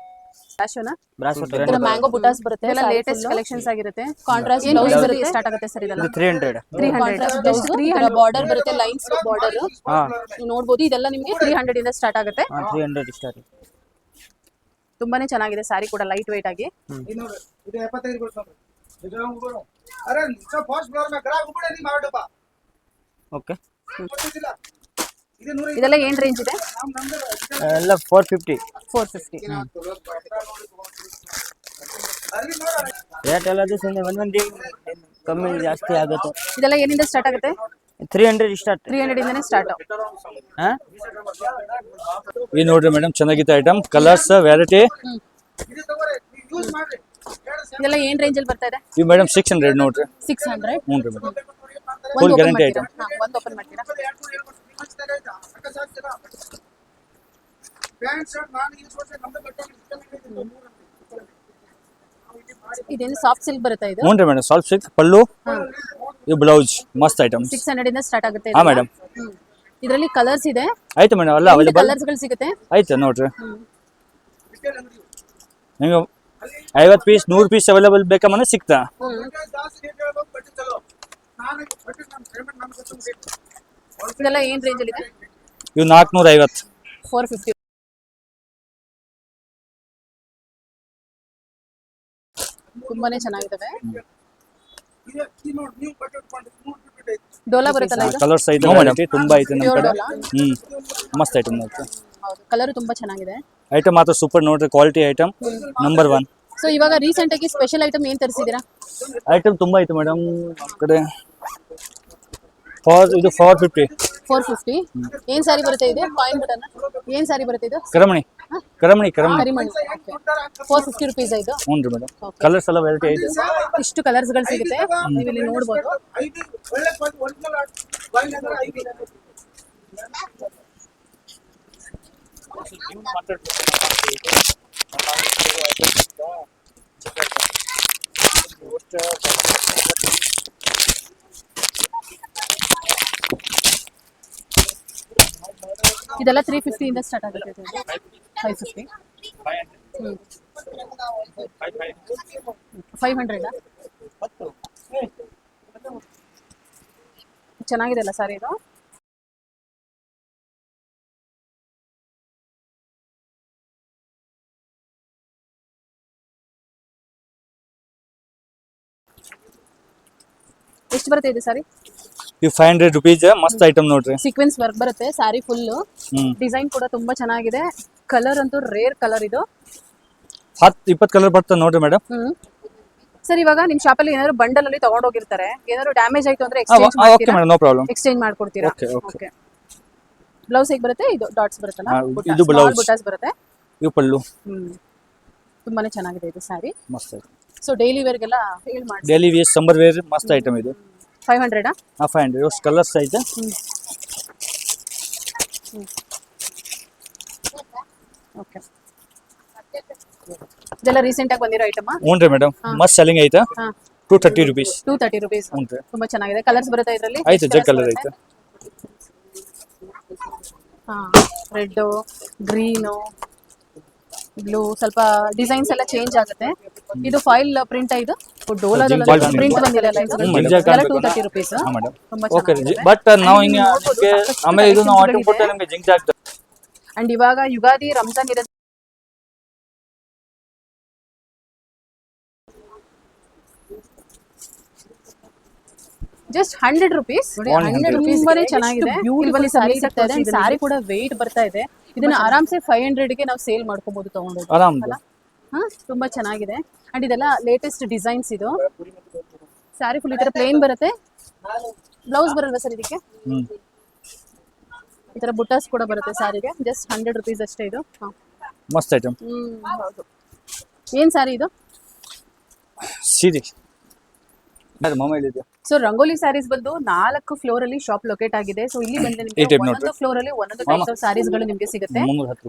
ಮ್ಯಾಂಗೋ ಬುಟಾಸ್ ಬರುತ್ತೆ ಎಲ್ಲ ಲೇಟೆಸ್ಟ್ ಕಲೆಕ್ಷನ್ಸ್ ಆಗಿರುತ್ತೆ. ಕಾಂಟ್ರಾಸ್ಟ್ ಬ್ಲೌಸ್ ಬರುತ್ತೆ ಸ್ಟಾರ್ಟ್ ಆಗುತ್ತೆ ಸರ್ ಇದೆಲ್ಲ? ಇದು three hundred three hundred just three hundred border ಬರುತ್ತೆ ಲೈನ್ಸ್ ಬಾರ್ಡರ್ ನೋಡ್ಬೋದು ಇದೆಲ್ಲ ನಿಮಗೆ ತ್ರೀ ಹಂಡ್ರೆಡ್ ಇಂದ ಸ್ಟಾರ್ಟ್ ಆಗುತ್ತೆ. ಹಾ ತ್ರೀ ಹಂಡ್ರೆಡ್ ಸ್ಟಾರ್ಟ್ ತುಂಬಾನೇ ಚೆನ್ನಾಗಿದೆ ಸ್ಯಾರಿ ಕೂಡ ಲೈಟ್ ವೈಟ್ ಆಗಿ ಓಕೆ ಇದೆಲ್ಲ ಏನ್ ರೇಂಜ್ ಇದೆ? ಎಲ್ಲ four fifty four fifty rate ಎಲ್ಲ ಸುಮ್ಮನೆ ಒಂದೊಂದು ಡೇ ಕಮ್ಮಿ ಜಾಸ್ತಿ ಆಗುತ್ತೆ. ಇದೆಲ್ಲ ಏನಿಂದ ಸ್ಟಾರ್ಟ್ ಆಗುತ್ತೆ? Three hundred start three hundred ಇಂದಾನೆ ಸ್ಟಾರ್ಟ್ ಹಾ? ಈ ನೋಡ್ರಿ ಮೇಡಮ್ ಚೆನ್ನಾಗಿತ್ತು ಐಟಮ್ ಕಲರ್ಸ್ ವೆರೈಟಿ ಇದೆಲ್ಲ ಏನ್ ರೇಂಜ್ ಅಲ್ಲಿ ಬರ್ತಾ ಇದೆ? ಈ ಮೇಡಮ್ ಸಿಕ್ಸ್ ಹಂಡ್ರೆಡ್ ನೋಡ್ರಿ. ಸಿಕ್ಸ್ ಹಂಡ್ರೆಡ್ ಹ್ಞೂ ರೀ ಮೇಡಮ್ ಒಂದು ಓಪನ್ ಮಾಡ್ತೀರಾ? ಹಾ ಒಂದು ಓಪನ್ ಮಾಡ್ತೀರಾ ಪ್ಯಾಂಟ್ ಶರ್ಟ್ ನಾನು ಯೂಸ್ ಮಾಡ್ತೇನೆ ನಮ್ದು ಬಟ್ಟೆ ಇದೇನು ಸಾಫ್ಟ್ ಸಿಲ್ಕ್ ಬರುತ್ತಾ ಇದು? ಹ್ಞೂ ರೀ ಮೇಡಮ್ ಸಾಫ್ಟ್ ಸಿಲ್ಕ್ ಪಲ್ಲು ಇವು ಬ್ಲೌಸ್ ಮಸ್ತ್ ಐಟಮ್ ಸಿಕ್ಸ್ ಹಂಡ್ರೆಡ್ ಇಂದ ಸ್ಟಾರ್ಟ್ ಆಗುತ್ತೆ ಹಾ ಮೇಡಮ್ ಇದರಲ್ಲಿ ಕಲರ್ಸ್ ಇದೆ? ಆಯ್ತು ಮೇಡಮ್ ಎಲ್ಲ ಅವೈಲೇಬಲ್ ಕಲರ್ಸ್ಗಳು ಸಿಗುತ್ತೆ? ಆಯ್ತು ನೋಡ್ರಿ. ನಿಮಗೆ ಐವತ್ತು ಪೀಸ್ ನೂರು ಪೀಸ್ ಅವೈಲೇಬಲ್ ಬೇಕಮ್ಮನೆ ಸಿಗ್ತಾ? ಜಾಸ್ತಿ ಇದೆಲ್ಲ ಏನ್ ರೇಂಜ್ ಅಲ್ಲಿ ಇದೆ? ಇವು ನಾಲ್ಕುನೂರ ಐವತ್ತು ಫೋರ್ ಫಿಫ್ಟಿ ತುಂಬಾನೇ ಚೆನ್ನಾಗಿದ್ದಾವೆ ಡೋಲಾ ಬರುತ್ತಲ್ಲ ಇದು? ಕಲರ್ಸ್ ಐತೆ variety ತುಂಬಾ ಐತೆ ನಮ್ಮ Pure ಕಡೆ. ಡೋಲಾ? ಹ್ಮ್. ಮಸ್ತ್ ಐಟಮ್ ನೋಡ್ರಿ ಹೌದು. ಕಲರ್ ತುಂಬಾ ಚೆನ್ನಾಗಿದೆ. ಐಟಮ್ ಮಾತ್ರ ಸೂಪರ್ ನೋಡ್ರಿ quality item number one so ಇವಾಗ ರೀಸೆಂಟ್ ಆಗಿ ಸ್ಪೆಷಲ್ ಐಟಮ್ ಏನ್ ತರಿಸಿದೀರಾ ಐಟಮ್ ತುಂಬಾ ಐತೆ ಮೇಡಮ್ ನಮ್ಮ ಕಡೆ. ಫಾರ್ ಇದು ಫಾರ್ ಫಿಫ್ಟಿ ಫೋರ್ ಫಿಫ್ಟಿ ಏನ್ ಸಾರಿ ಬರುತ್ತೆ ಇದು? ಕಾಯಿನ್ ಬಟನ್ ಏನ್ ಸಾರಿ ಬರುತ್ತೆ ಇದು? ಕರಮಣಿ. ಕರಮಣಿ ಕರಮಣಿ. ಕರಿಮಣಿ. ಫೋರ್ ಫಿಫ್ಟಿ ರುಪೀಸ್ ಇದು? ಹ್ಞೂ ರೀ ಮೇಡಮ್. ಕಲರ್ಸ್ ಎಲ್ಲ ವೆರೈಟಿ ಐತೆ. ಇಷ್ಟು ಕಲರ್ಸ್ಗಳು ಸಿಗುತ್ತೆ. ನೀವು ಇಲ್ಲಿ ನೋಡ್ಬೋದು. ಇದೆಲ್ಲ ತ್ರೀ ಫಿಫ್ಟಿಯಿಂದ ಸ್ಟಾರ್ಟ್ ಆಗುತ್ತೆ ಫೈವ್ ಫಿಫ್ಟಿ ಫೈವ್ ಹಂಡ್ರೆಡ್ ಚೆನ್ನಾಗಿದೆ ಅಲ್ಲ ಸರ್ ಇದು? ಎಷ್ಟು ಬರುತ್ತೆ ಇದು ಸಾರಿ? ಇವು ಫೈವ್ ಹಂಡ್ರೆಡ್ ರುಪೀಸ್ ಮಸ್ತ್ ಐಟಮ್ ನೋಡ್ರಿ. ಸೀಕ್ವೆನ್ಸ್ ವರ್ಕ್ ಬರುತ್ತೆ ಸಾರಿ ಫುಲ್ ಡಿಸೈನ್ ಕೂಡ ತುಂಬಾ ಚೆನ್ನಾಗಿದೆ. ಕಲರ್ ಅಂತೂ ರೇರ್ ಕಲರ್ ಇದು. ಹತ್ತು ಇಪ್ಪತ್ತು ಕಲರ್ ಬರ್ತದೆ ನೋಡ್ರಿ ಮೇಡಮ್ ಸರ್ ಇವಾಗ ನಿಮ್ ಅಲ್ಲಿ ಏನಾದ್ರು ಬಂಡಲ್ ಅಲ್ಲಿ ತಗೊಂಡೋಗಿರ್ತಾರೆ ಏನಾದ್ರು ಡ್ಯಾಮೇಜ್ ಆಯ್ತು ಅಂದ್ರೆ okay exchange madam no problem exchange ಮಾಡ್ಕೊಡ್ತೀರಾ? Okay. ಓಕೆ ಬ್ಲೌಸ್ ಹೇಗೆ ಬರುತ್ತೆ? ಇದು ಡಾಟ್ಸ್ ಬರುತ್ತಲ್ಲ? ಇದು ಬ್ಲೌಸ್ ಬುಟಾಸ್ ಬರುತ್ತೆ? ಇದು ಪಲ್ಲು. ತುಂಬಾನೇ ಚೆನ್ನಾಗಿದೆ ಇದು ಸಾರಿ ಮಸ್ತ್ ಸೊ ಡೈಲಿ ವೇರ್ಗೆಲ್ಲ ಡೈಲಿ ವೇರ್ ಸಮ್ಮರ್ ವೇರ್ ಮಸ್ತ್ ಐಟಮ್ ಇದು. ಫೈವ್ ಹಂಡ್ರೆಡಾ ಹಾಂ ಫೈವ್ ಹಂಡ್ರೆಡ್ ಎಷ್ಟು ಕಲರ್ಸ್ ಐತೆ? ಓಕೆ ಇದೆಲ್ಲ ರೀಸೆಂಟ್ ಆಗಿ ಬಂದಿರೋ ಐಟಮ್ ಹ್ಞೂ ರೀ ಮೇಡಮ್ ಮಸ್ತ್ ಸೆಲ್ಲಿಂಗ್ ಐತೆ? Two thirty rupees two thirty rupees ಹ್ಞೂ ರೀ. ತುಂಬಾ ಚೆನ್ನಾಗಿದೆ. ಕಲರ್ಸ್ ಬರುತ್ತೆ ಇದರಲ್ಲಿ? ಐತೆ ಜಗ್ ಕಲರ್ ಐತೆ. ಹಾ. ರೆಡ್ಡು ಗ್ರೀನು ಬ್ಲೂ ಸ್ವಲ್ಪ ಡಿಸೈನ್ಸ್ ಎಲ್ಲ ಚೇಂಜ್ ಆಗುತ್ತೆ. ಇದು ಫೈಲ್ ಪ್ರಿಂಟ್ ಇದು? ಡೋಲರ್. ಪ್ರಿಂಟ್ ಬಂದಿದೆ ಟೂ ತರ್ಟಿ ರುಪೀಸ್ ತುಂಬಾ ಓಕೆ ಬಟ್ ನಾವು ಹಿಂಗೆ ನಿಮಗೆ ಆಮೇಲೆ ಇದು ನಾವು ಆಟೋ ಕೊಟ್ಟರೆ ನಿಮಗೆ ಜಿಂಕ್ ಆಗ್ತದೆ. ಅಂಡ್ ಇವಾಗ ಯುಗಾದಿ ರಂಜಾನ್ ಇರೋದು just hundred rupees hundred rupees ತುಂಬಾನೇ ಚೆನ್ನಾಗಿದೆ. ಸಾರಿ ಸಿಗ್ತಾ ಇದೆ ಸಾರಿ ಕೂಡ ವೆಯ್ಟ್ ಬರ್ತಾ ಇದೆ. ಇದನ್ನ ಆರಾಮ್ಸೆ ಫೈವ್ ಹಂಡ್ರೆಡ್ಗೆ ನಾವು ಸೇಲ್ ಮಾಡ್ಕೋಬಹುದು ತಗೊಂಡು ಆರಾಮ್ ಹಾ ತುಂಬಾ ಚೆನ್ನಾಗಿದೆ. ಅಂಡ್ ಇದೆಲ್ಲ ಲೇಟೆಸ್ಟ್ ಡಿಸೈನ್ಸ್ ಇದು. ಸ್ಯಾರಿ ಫುಲ್ ಈ ತರ ಪ್ಲೇನ್ ಬರುತ್ತೆ. ಬ್ಲೌಸ್ ಬರಲ್ವಾ ಸರ್ ಇದಕ್ಕೆ? ಈ ತರ ಬುಟಾಸ್ ಕೂಡ ಬರುತ್ತೆ ಸ್ಯಾರಿಗೆ ಜಸ್ಟ್ ಹಂಡ್ರೆಡ್ ರುಪೀಸ್ ಅಷ್ಟೇ ಇದು. ಹಾ. ಮಸ್ತ್ ಐಟಮ್ ಹೌದು. ಏನ್ ಸ್ಯಾರಿ ಇದು? ಸೀರೆ. ಸೊ ರಂಗೋಲಿ ಸ್ಯಾರೀಸ್ ಬಂದು ನಾಲ್ಕು ಫ್ಲೋರ್ ಅಲ್ಲಿ ಶಾಪ್ ಲೊಕೇಟ್ ಆಗಿದೆ. ಸೊ ಇಲ್ಲಿ ಬಂದ್ರೆ ನಿಮಗೆ ಒಂದೊಂದು ಫ್ಲೋರ್ ಅಲ್ಲಿ ಒಂದೊಂದು ಟೈಪ್ಸ್ ಆಫ್ ಸ್ಯಾರೀಸ್ಗಳು ನಿಮಗೆ ಸಿಗುತ್ತೆ.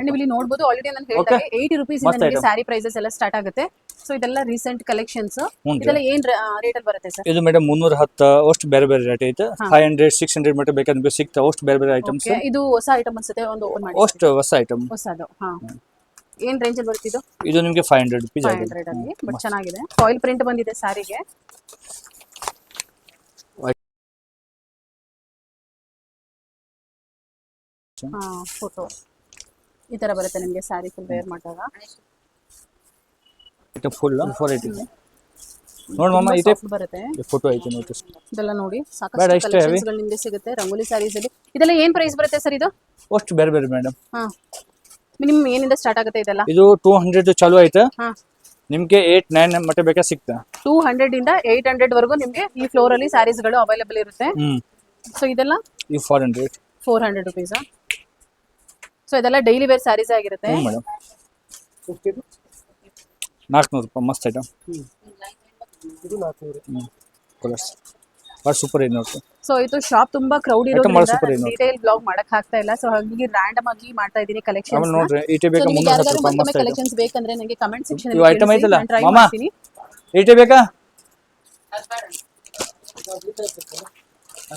ನೀವು ಇಲ್ಲಿ ನೋಡಬಹುದು ಆಲ್ರೆಡಿ ನಾನು ಹೇಳ್ತಾರೆ ಏಯ್ಟಿ ರುಪೀಸ್ ಇಂದ ನಿಮಗೆ ಸ್ಯಾರಿ ಪ್ರೈಸಸ್ ಎಲ್ಲ ಸ್ಟಾರ್ಟ್ ಆಗುತ್ತೆ. ಸೊ ಇದೆಲ್ಲ ರೀಸೆಂಟ್ ಕಲೆಕ್ಷನ್ಸ್ ಇದೆಲ್ಲ ಏನ್ ರೇಟ್ ಅಲ್ಲಿ ಬರುತ್ತೆ ಸರ್ ಇದು ಮೇಡಮ್ ಮುನ್ನೂರ ಹತ್ತು ಅಷ್ಟು ಬೇರೆ ಬೇರೆ ರೇಟ್ ಐತೆ. ಫೈವ್ ಹಂಡ್ರೆಡ್ ಸಿಕ್ಸ್ ಹಂಡ್ರೆಡ್ ಮಟ್ಟ ಬೇಕಾದ್ರೆ ನಿಮಗೆ ಅಷ್ಟು ಬೇರೆ ಬೇರೆ ಐಟಮ್ಸ್ ಓಕೆ ಇದು ಹೊಸ ಐಟಮ್ ಅನ್ಸುತ್ತೆ ಒಂದು ಓಪನ್ ಮಾಡಿ ಅಷ್ಟು ಹೊಸ ಐಟಮ್ ಹೊಸದು ಹಾ. ಏನ್ ರೇಂಜ್ ಅಲ್ಲಿ ಬರುತ್ತೆ ಇದು ಇದು ನಿಮಗೆ five hundred rupees five hundred ಅಲ್ಲಿ ಬಟ್ ಚೆನ್ನಾಗಿದೆ. ಫಾಯಿಲ್ ಪ್ರಿಂಟ್ ಬಂದಿದೆ ಸ್ಯಾರಿಗೆ ಫೋಟೋ ಈ ತರ ಬರುತ್ತೆ ನಿಮಗೆ ಸ್ಯಾರಿ ಫುಲ್ ವೇರ್ ಮಾಡಿದಾಗ. ಇದು ಫುಲ್ ಫೋರ್ ಏಯ್ಟಿ ನೋಡಿ ಮಮ್ಮ ಇದೆ ಬರುತ್ತೆ. ಫೋಟೋ ಐತೆ ನೋಡಿ ಇದೆಲ್ಲ ನೋಡಿ ಸಾಕಷ್ಟು ಕಲೆಕ್ಷನ್ಸ್ಗಳು ನಿಮಗೆ ಸಿಗುತ್ತೆ. ರಂಗೋಲಿ ಸ್ಯಾರೀಸ್ ಅಲ್ಲಿ. ಇದೆಲ್ಲ ಏನು ಪ್ರೈಸ್ ಬರುತ್ತೆ ಸರ್ ಇದು? ಅಷ್ಟು ಬೇರೆ ಬೇರೆ ಮೇಡಮ್ ಹಾ. ಮಿನಿಮಮ್ ಏನಿಂದ ಸ್ಟಾರ್ಟ್ ಆಗುತ್ತೆ ಇದೆಲ್ಲ? ಇದು ಟೂ ಹಂಡ್ರೆಡ್ ಚಾಲು ಐತೆ. ಹಾ. ನಿಮಗೆ ಏಟ್ ನೈನ್ ಮಟ್ಟ ಬೇಕಾ ಸಿಗ್ತಾ ಟೂ ಹಂಡ್ರೆಡ್ ಇಂದ ಏಟ್ ಹಂಡ್ರೆಡ್ ವರೆಗೂ ನಿಮಗೆ ಈ ಫ್ಲೋರ್ ಅಲ್ಲಿ ಸ್ಯಾರೀಸ್ಗಳು ಅವೈಲೇಬಲ್ ಇರುತ್ತೆ. ಹ್ಮ್. ಸೊ ಇದೆಲ್ಲ ಈ four hundred four hundred rupees so ಇದೆಲ್ಲ ಡೈಲಿ ವೇರ್ ಸ್ಯಾರೀಸ್ ಆಗಿರುತ್ತೆ. ಹ್ಞೂ ಮೇಡಮ್ ನಾಲ್ಕುನೂರು ರೂಪಾಯಿ ಮಸ್ತ್ ಐಟಮ್ ಕಲರ್ಸ್ ಭಾಳ ಸೂಪರ್ ಸೊ ಇದು ಶಾಪ್ ತುಂಬಾ ಕ್ರೌಡ್ ಇರೋದ್ರಿಂದ ಡೀಟೇಲ್ ಬ್ಲಾಗ್ ಮಾಡಕ್ ಆಗ್ತಾ ಇಲ್ಲ. ಸೊ ಹಾಗಾಗಿ ರ್ಯಾಂಡಮ್ ಆಗಿ ಮಾಡ್ತಾ ಇದೀನಿ ಕಲೆಕ್ಷನ್ ನೋಡ್ರಿ ಈಟೆ ಬೇಕಾ ಮುನ್ನೂರ ಕಲೆಕ್ಷನ್ಸ್ ಬೇಕಂದ್ರೆ ನನಗೆ ಕಮೆಂಟ್ ಸೆಕ್ಷನ್ ಐತಲ್ಲ? ಮಾಮ? ಈಟೆ ಬೇಕಾ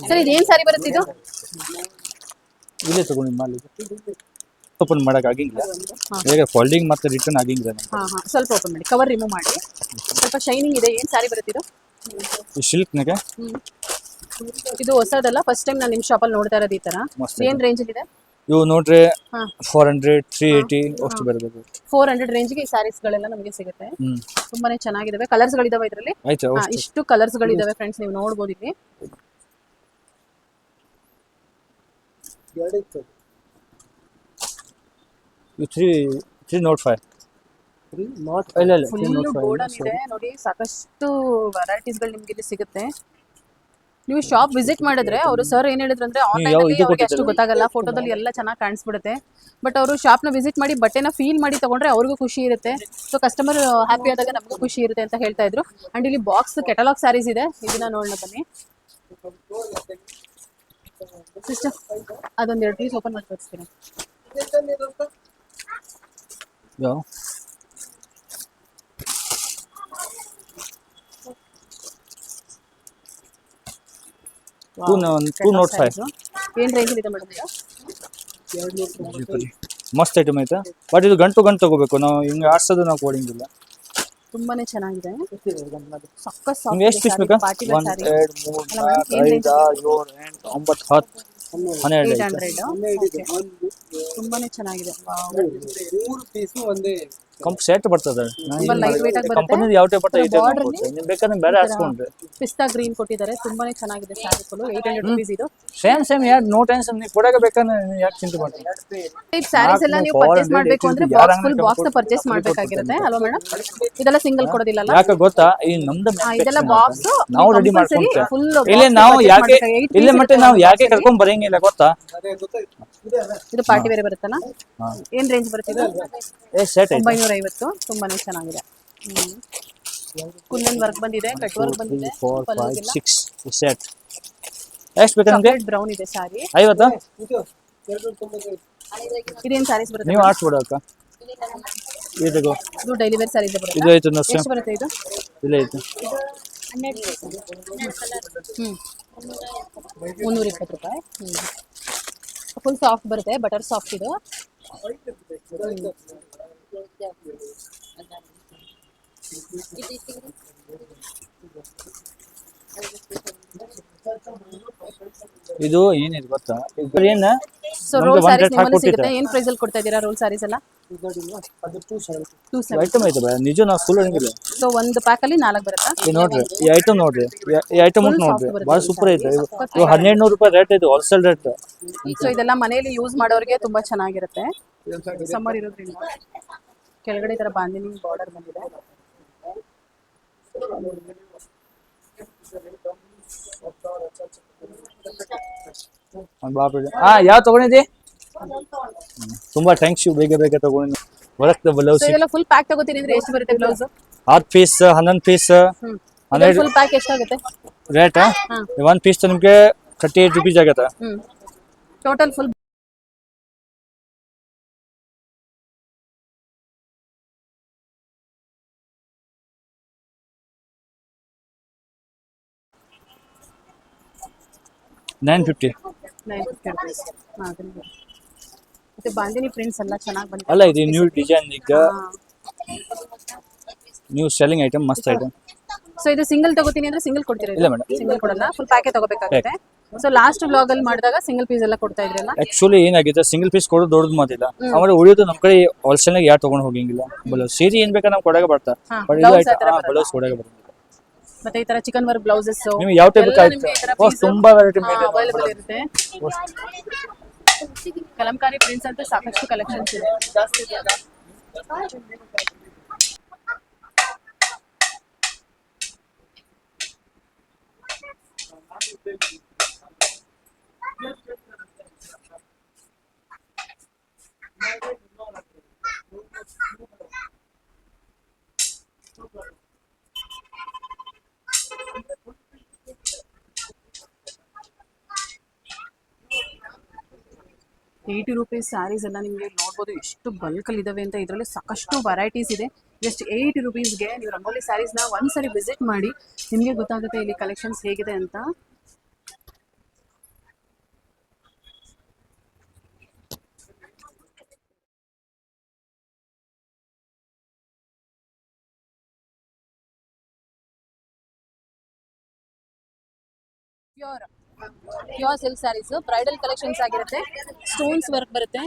ಸರ್ ಇದೇನ್ ಸಾರಿ ಬರುತ್ತೆ ಇದು? ಇಲ್ಲೇ ತಗೊಂಡಿ ಓಪನ್ ಮಾಡಕ್ ಆಗಿಂಗಿಲ್ಲ ಈಗ ಫೋಲ್ಡಿಂಗ್ ಮತ್ತೆ ರಿಟರ್ನ್ ಆಗಿಂಗಿಲ್ಲ ನಮ್ಗೆ. ಹಾ ಹಾ. ಸ್ವಲ್ಪ ಓಪನ್ ಮಾಡಿ. ಕವರ್ ರಿಮೂವ್ ಮಾಡಿ. ಸ್ವಲ್ಪ ಶೈನಿಂಗ್ ಇದೆ. ಏನ್ ಸಾರಿ ಬರುತ್ತೆ ಇದು? ಈ ಸಿಲ್ಕ್ ನಗೆ ಇದು ಹೊಸದಲ್ಲ? ಫಸ್ಟ್ ಟೈಮ್ ನಾನು ನಿಮ್ಮ ಶಾಪಲ್ಲಿ ನೋಡ್ತಾ ಇರೋದು ಈ ತರ. ಮಸ್ತ್ ಏನ್ ರೇಂಜ್ ಇದೆ? ಇವು ನೋಡ್ರಿ ಹಾ. ಫೋರ್ ಹಂಡ್ರೆಡ್ ತ್ರೀ ಏಯ್ಟಿ ಅಷ್ಟು ಬರಬೇಕು. ಫೋರ್ ಹಂಡ್ರೆಡ್ ರೇಂಜ್ಗೆ ಈ ಸ್ಯಾರೀಸ್ ಗಳೆಲ್ಲ ನಮಗೆ ಸಿಗುತ್ತೆ. ಹ್ಮ್. ತುಂಬಾನೇ ಚೆನ್ನಾಗಿದಾವೆ. ಕಲರ್ಸ್ ಗಳಿದಾವೆ ಇದರಲ್ಲಿ? ಆಯ್ತಾ ಇಷ್ಟು ಕಲರ್ಸ್ ಗಳಿದಾವೆ ಫ್ರೆಂಡ್ಸ್ ನೀವು ನೋಡ್ಬೋದು ಇಲ್ಲಿ. ತ್ರೀ ತ್ರೀ ನೋಟ್ ಫೈವ್ ಇಲ್ಲ ಇಲ್ಲ ತ್ರೀ ಫುಲ್ ನೋಟ್ ಫೈವ್ ಇದೆ. ನೋಡಿ ಸಾಕಷ್ಟು ವೆರೈಟೀಸ್ಗಳು ನಿಮ್ಗೆ ಇಲ್ಲಿ ಸಿಗುತ್ತೆ. ನೀವು ಶಾಪ್ ವಿಸಿಟ್ ಮಾಡಿದ್ರೆ ಅವರು ಸರ್ ಏನ್ ಹೇಳಿದ್ರು ಅಂದ್ರೆ ಆನ್ಲೈನ್ ಯಾವ ಅಲ್ಲಿ ಇದು ಅವ್ರಿಗೆ ಅಷ್ಟು ಗೊತ್ತಾಗಲ್ಲ. ಫೋಟೋದಲ್ಲಿ ಎಲ್ಲ ಚೆನ್ನಾಗಿ ಕಾಣಿಸ್ಬಿಡುತ್ತೆ. ಬಟ್ ಅವರು ಶಾಪ್ನ ವಿಸಿಟ್ ಮಾಡಿ ಬಟ್ಟೆನ ಫೀಲ್ ಮಾಡಿ ತಗೊಂಡ್ರೆ ಅವ್ರಿಗೂ ಖುಷಿ ಇರುತ್ತೆ. ಸೊ ಕಸ್ಟಮರ್ ಹ್ಯಾಪಿ ಆದಾಗ ನಮಗೂ ಖುಷಿ ಇರುತ್ತೆ ಅಂತ ಹೇಳ್ತಾ ಇದ್ರು. ಅಂಡ್ ಇಲ್ಲಿ ಬಾಕ್ಸ್ ಕೆಟಲಾಗ್ ಸ್ಯಾರೀಸ್ ಇದೆ. ಇದನ್ನ ನೋಡೋಣ ಬನ್ನಿ. ಸಿಸ್ಟರ್ ಅದೊಂದ್ ಎರಡು ಪೀಸ್ ಓಪನ್ ಮಾಡಿ ತೋರಿಸ್ತೀನಿ. ಯಾವ ಟೂ ನೋಟ್ಸ್ ನೋಟ್ ಫೈವ್ ಏನ್ ರೇಂಜ್ ಇದೆ ಮೇಡಮ್ ಮಸ್ತ್ ಐಟಮ್ ಐತೆ? ಬಟ್ ಇದು ಗಂಟು ಗಂಟು ತಗೋಬೇಕು. ನಾವು ಹಿಂಗೆ ಆಡ್ಸೋದು ನಾವು ಕೊಡಂಗಿಲ್ಲ ತುಂಬಾನೇ ಚೆನ್ನಾಗಿದೆ. ಸಕ್ಕಸ್ ನಿಮ್ಗೆ ಎಷ್ಟು ಪೀಸ್ ಬೇಕಾ? ಸ್ಯಾರಿ ಎರಡು ಮೂರು ನಾಲ್ಕು ಐದು ಆರು ಏಳು ಎಂಟು ಒಂಬತ್ತು ಹತ್ತು ಹನ್ನೆರಡು. ಏಟ್ ಚೆನ್ನಾಗಿದೆ. ಮೂರು ಪೀಸ್ ಒಂದೇ ಕಂಪ್ ಸೆಟ್ ಬರ್ತದೆ. ತುಂಬಾ light weight ಆಗಿ ಬರುತ್ತೆ. ಕಂಪನಿ ಯಾವ ಟೈಪ್ ಬರ್ತದೆ. ನಿಮ್ಗೆ ಬೇಕಾದ್ರೆ ಬೇರೆ ಹಾಕ್ಸ್ಕೊಂಡ್ರೆ ಪಿಸ್ತಾ ಗ್ರೀನ್ ಕೊಟ್ಟಿದ್ದಾರೆ. ತುಂಬಾನೇ ಚೆನ್ನಾಗಿದೆ ಸ್ಯಾರಿಗಳು ಫುಲ್ ರೂಪೀಸ್ ಹಂಡ್ರೆಡ್ ರುಪೀಸ್ ಇದು. ಸೇಮ್ ಸೇಮ್ ಯಾರು ನೋ ಟೆನ್ಷನ್ ನೀವು ಕೊಡಾಗ ಬೇಕಾದ್ರೆ ನೀವು ಯಾಕೆ ಚಿಂತೆ ಮಾಡ್ತೀವಿ ಈ ಸ್ಯಾರೀಸ್ ಎಲ್ಲ ನೀವು ಪರ್ಚೇಸ್ ಮಾಡಬೇಕು ಅಂದ್ರೆ ಬಾಕ್ಸ್ ಫುಲ್ ಬಾಕ್ಸ್ ಪರ್ಚೇಸ್ ಮಾಡಬೇಕಾಗಿರುತ್ತೆ. ಅಲ್ವಾ ಮೇಡಮ್ ಇದೆಲ್ಲ ಸಿಂಗಲ್ ಕೊಡೋದಿಲ್ಲ ಯಾಕೆ ಗೊತ್ತಾ? ಈ ನಮ್ದು ಇದೆಲ್ಲ ಬಾಕ್ಸ್ ನಾವು ರೆಡಿ ಮಾಡ್ಕೊಂತೇವೆ ಇಲ್ಲಿ ನಾವು ಯಾಕೆ ಇಲ್ಲಿ ಮತ್ತೆ ನಾವು ಯಾಕೆ ಕರ್ಕೊಂಡು ಬರಂಗಿಲ್ಲ ಗೊತ್ತಾ? ಇದು ಪಾರ್ಟಿ ಬೇರೆ ಬರುತ್ತಲ್ಲ ಏನ್ ರೇಂಜ್ ಬರುತ್ತೆ ಇದು? ಏ ಸೆಟ್ ಐತೆ. ಒಂಬೈನೂರ ಐವತ್ತು ತುಂಬಾನೇ ಚೆನ್ನಾಗಿದೆ. ಕುಲ್ಲನ್ ಕುಂದನ್ ವರ್ಕ್ ಬಂದಿದೆ ಕಟ್ ವರ್ಕ್ ಬಂದಿದೆ. ಫೋರ್ ಫೈವ್ ಸಿಕ್ಸ್ ಸೆಟ್ ಎಷ್ಟು ಬೇಕು ನಿಮಗೆ? ಬ್ರೌನ್ ಇದೆ ಸಾರಿ ಐವತ್ತಾ? ಇದೇನ್ ಸ್ಯಾರೀಸ್ ಬರುತ್ತೆ ನೀವು ಆಡ್ಸ್ಬಿಡು ಅಕ್ಕ. ಇದು ಇದು ಡೈಲಿ ವೇರ್ ಸ್ಯಾರೀಸ್ ಬರುತ್ತೆ. ಇದು ಐತೆ ನೋಡಿ ಎಷ್ಟು ಬರುತ್ತೆ ಇದು? ಇಲ್ಲ ಐತೆ. ಹ್ಞೂ ಮುನ್ನೂರ ಇಪ್ಪತ್ತು ರೂಪಾಯಿ. ಹ್ಮ್. ಫುಲ್ ಸಾಫ್ಟ್ ಬರುತ್ತೆ ಬಟರ್ ಸಾಫ್ಟ್ ಇದು. ಇದು ಏನಿದೆ ಗೊತ್ತಾ? ಇದು ಏನ ಸೊ ರೋಲ್ ಸಾರೀಸ್ ನಿಮ್ಮಲ್ಲಿ ಸಿಗುತ್ತೆ? ಏನ್ ಪ್ರೈಸ್ ಅಲ್ಲಿ ಕೊಡ್ತಾ ಇದ್ದೀರಾ ರೋಲ್ ಸಾರೀಸ್ ಎಲ್ಲ? ಐಟಮ್ ಐತೆ ಬಾ ನಿಜ ನಾವು ಹಂಗಿಲ್ಲ ಸೊ ಒಂದು ಪ್ಯಾಕ್ ಅಲ್ಲಿ ನಾಲ್ಕು ಬರುತ್ತಾ? ಈ ನೋಡ್ರಿ ಈ ಐಟಮ್ ನೋಡ್ರಿ ಈ- ಈ ಐಟಮ್ Full ನೋಡ್ರಿ. ಭಾಳ ಸೂಪರ್ ಐತೆ. Saree. ಇವು ಇವು ಹನ್ನೆರಡು ನೂರು ರೂಪಾಯಿ ರೇಟ್ ಇದು ಹೋಲ್ಸೇಲ್ ರೇಟ್ ಸೊ ಇದೆಲ್ಲ ಮನೆಯಲ್ಲಿ ಯೂಸ್ ಮಾಡೋರಿಗೆ ತುಂಬಾ ಚೆನ್ನಾಗಿರುತ್ತೆ. ಸಮ್ಮರ್ ಇರೋದ್ರಿಂದ. ಕೆಳಗಡೆ ತರ ಬಾಂದಿನಿ ಬಾರ್ಡರ್ ಬಂದಿದೆ. ಹಾ ಯಾವ ತಗೊಂಡಿದ್ದಿ. ತುಂಬಾ ಥ್ಯಾಂಕ್ಸ್ ಯು. ಬೇಗ ಬೇಗ ತಗೊಂಡಿ ಹೊರಕ್ಕೆ ಬ್ಲೌಸ್ ಸೊ ಇದೆಲ್ಲ ಫುಲ್ ಪ್ಯಾಕ್ ತಗೋತೀನಿ ಅಂದ್ರೆ ಎಷ್ಟು ಬರುತ್ತೆ ಬ್ಲೌಸ್ ಹತ್ತು ಪೀಸ್ ಹನ್ನೊಂದು ಪೀಸ್ ಹ್ಮ್. ಹನ್ನೆರಡು ಫುಲ್ ಪ್ಯಾಕ್ ಎಷ್ಟಾಗುತ್ತೆ? ರೇಟ್ ಒನ್ ಪೀಸ್ ನಿಮಗೆ ಥರ್ಟಿ ಏಟ್ ರುಪೀಸ್ ಆಗತ್ತೆ. ಹ್ಮ್. Total full nine fifty nine fifty rupees ಮತ್ತೆ ಬಾಂದಿನಿ ಪ್ರಿಂಟ್ಸ್ ಎಲ್ಲ ಚೆನ್ನಾಗಿ ಬಂದಿದೆ. ಅಲ್ಲ ಇದು ನ್ಯೂ ಡಿಸೈನ್ ಈಗ ನ್ಯೂ ಸೆಲ್ಲಿಂಗ್ ಐಟಮ್ ಮಸ್ತ್ ಐಟಮ್ ಸೊ ಇದು ಸಿಂಗಲ್ ತಗೋತೀನಿ ಅಂದ್ರೆ ಸಿಂಗಲ್ ಕೊಡ್ತೀರಾ ಇಲ್ಲ ಮೇಡಮ್ ಸಿಂಗಲ್ ಕೊಡಲ್ಲ ಫುಲ್ ಪ್ಯಾಕೆಟ್ ತಗೋಬೇಕಾಗುತ್ತೆ. ಸೊ ಲಾಸ್ಟ್ ವ್ಲಾಗ್ ಅಲ್ಲಿ ಮಾಡಿದಾಗ ಸಿಂಗಲ್ ಪೀಸ್ ಎಲ್ಲ ಕೊಡ್ತಾ ಇದ್ರಲ್ಲ ಆಕ್ಚುಲಿ ಏನಾಗಿದೆ ಸಿಂಗಲ್ ಪೀಸ್ ಕೊಡೋದು ದೊಡ್ಡದು ಮಾತಿಲ್ಲ ಆಮೇಲೆ ಉಳಿಯೋದು ನಮ್ಮ ಕಡೆ ಹೋಲ್ಸೇಲ್ನಾಗ ಯಾರು ತಗೊಂಡು ಹೋಗಂಗಿಲ್ಲ. ಬ್ಲೌಸ್ ಸೀರೆ ಏನ್ ಬೇಕಾ ನಾವು ಕೊಡಾಗ ಬರ್ತಾ. ಬಟ್ ಇದು. ಬ್ಲೌಸ್ ಕೊಡಾಗ ಬರ್ತಾ ಮತ್ತೆ ಈ ತರ ಚಿಕನ್ ವರ್ಕ್ ಬ್ಲೌಸಸ್ ನೀವು ಯಾವ ಟೈಪ್ ಬೇಕಾಯ್ತು? ಓ ತುಂಬಾ ವೆರೈಟಿ ಅವೈಲೇಬಲ್ ಇರುತ್ತೆ. ಕಲಂಕಾರಿ ಪ್ರಿಂಟ್ಸ್ ಅಂತ ಸಾಕಷ್ಟು ಕಲೆಕ್ಷನ್ಸ್ ಇದೆ ಏಯ್ಟಿ ರುಪೀಸ್ ಸ್ಯಾರೀಸ್ ಎಲ್ಲ ನಿಮಗೆ ನೋಡ್ಬೋದು ಎಷ್ಟು ಬಲ್ಕಲ್ಲಿ ಇದಾವೆ ಅಂತ ಇದರಲ್ಲಿ ಸಾಕಷ್ಟು ವೆರೈಟೀಸ್ ಇದೆ. ಜಸ್ಟ್ ಏಯ್ಟಿ ರುಪೀಸ್ಗೆ ನೀವು ರಂಗೋಲಿ ಸ್ಯಾರೀಸ್ನ ಒಂದ್ಸರಿ ವಿಸಿಟ್ ಮಾಡಿ ನಿಮಗೆ ಗೊತ್ತಾಗುತ್ತೆ ಇಲ್ಲಿ ಕಲೆಕ್ಷನ್ಸ್ ಹೇಗಿದೆ ಅಂತ. Pure silk saris bridal collections ಆಗಿರುತ್ತೆ. ಸ್ಟೋನ್ಸ್ ವರ್ಕ್ ಬರುತ್ತೆ.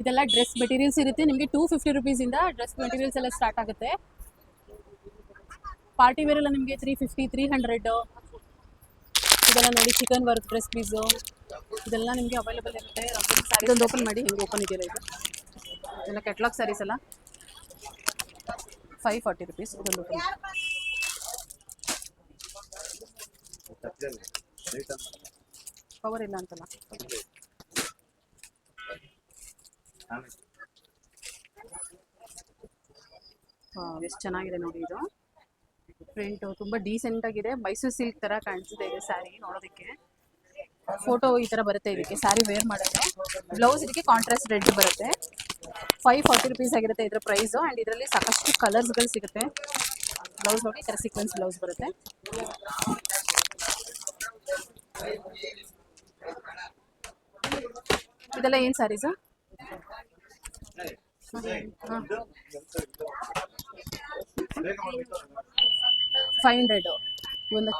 ಇದೆಲ್ಲ ಡ್ರೆಸ್ ಮೆಟೀರಿಯಲ್ಸ್ ಇರುತ್ತೆ. ನಿಮಗೆ ಟೂ ಫಿಫ್ಟಿ ರುಪೀಸಿಂದ ಡ್ರೆಸ್ ಮೆಟೀರಿಯಲ್ಸ್ ಎಲ್ಲ ಸ್ಟಾರ್ಟ್ ಆಗುತ್ತೆ. ಪಾರ್ಟಿ ವೇರ್ ಎಲ್ಲ ನಿಮಗೆ ತ್ರೀ ಫಿಫ್ಟಿ ತ್ರೀ ಹಂಡ್ರೆಡ್ ಇದೆಲ್ಲ ನೋಡಿ ಚಿಕನ್ ವರ್ಕ್ ಡ್ರೆಸ್ ಪೀಸು ಇದೆಲ್ಲ ನಿಮಗೆ ಅವೈಲೇಬಲ್ ಇರುತ್ತೆ. ಇದೊಂದು ಓಪನ್ ಮಾಡಿ, ಹಿಂಗೆ ಓಪನ್ ಇದೆಯಲ್ಲ ಇದು? ಇದೆಲ್ಲ ಕೆಟ್ಲಾಗ್ ಸ್ಯಾರೀಸ್ ಎಲ್ಲ ಫೈವ್ ಫಾರ್ಟಿ ರುಪೀಸ್ ಇದೊಂದು ಓಪನ್ ಪವರ್ ಇಲ್ಲ ಅಂತಲ್ಲ. ಎಷ್ಟು ಚೆನ್ನಾಗಿದೆ ನೋಡಿ ಇದು. ಪ್ರಿಂಟು ತುಂಬ ಡೀಸೆಂಟ್ ಆಗಿದೆ. ಮೈಸೂರು ಸಿಲ್ಕ್ ತರ ಕಾಣಿಸುತ್ತೆ ಇದೆ ಸ್ಯಾರಿ ನೋಡೋದಕ್ಕೆ. ಫೋಟೋ ಈ ತರ ಬರುತ್ತೆ ಇದಕ್ಕೆ ಸ್ಯಾರಿ ವೇರ್ ಮಾಡೋದು ಬ್ಲೌಸ್ ಇದಕ್ಕೆ ಕಾಂಟ್ರಾಸ್ಟ್ ರೆಡ್ ಬರುತ್ತೆ. ಫೈವ್ ಫಾರ್ಟಿ ರುಪೀಸ್ ಆಗಿರುತ್ತೆ ಇದರ ಪ್ರೈಸು ಆ್ಯಂಡ್ ಇದರಲ್ಲಿ ಸಾಕಷ್ಟು ಕಲರ್ಸ್ಗಳು ಸಿಗುತ್ತೆ. ಬ್ಲೌಸ್ ನೋಡಿ ಈ ಥರ ಸೀಕ್ವೆನ್ಸ್ ಬ್ಲೌಸ್ ಬರುತ್ತೆ. ಇದೆಲ್ಲ ಏನು ಸ್ಯಾರೀಸು ಫೈವ್ ಹಂಡ್ರೆಡು ಒಂದು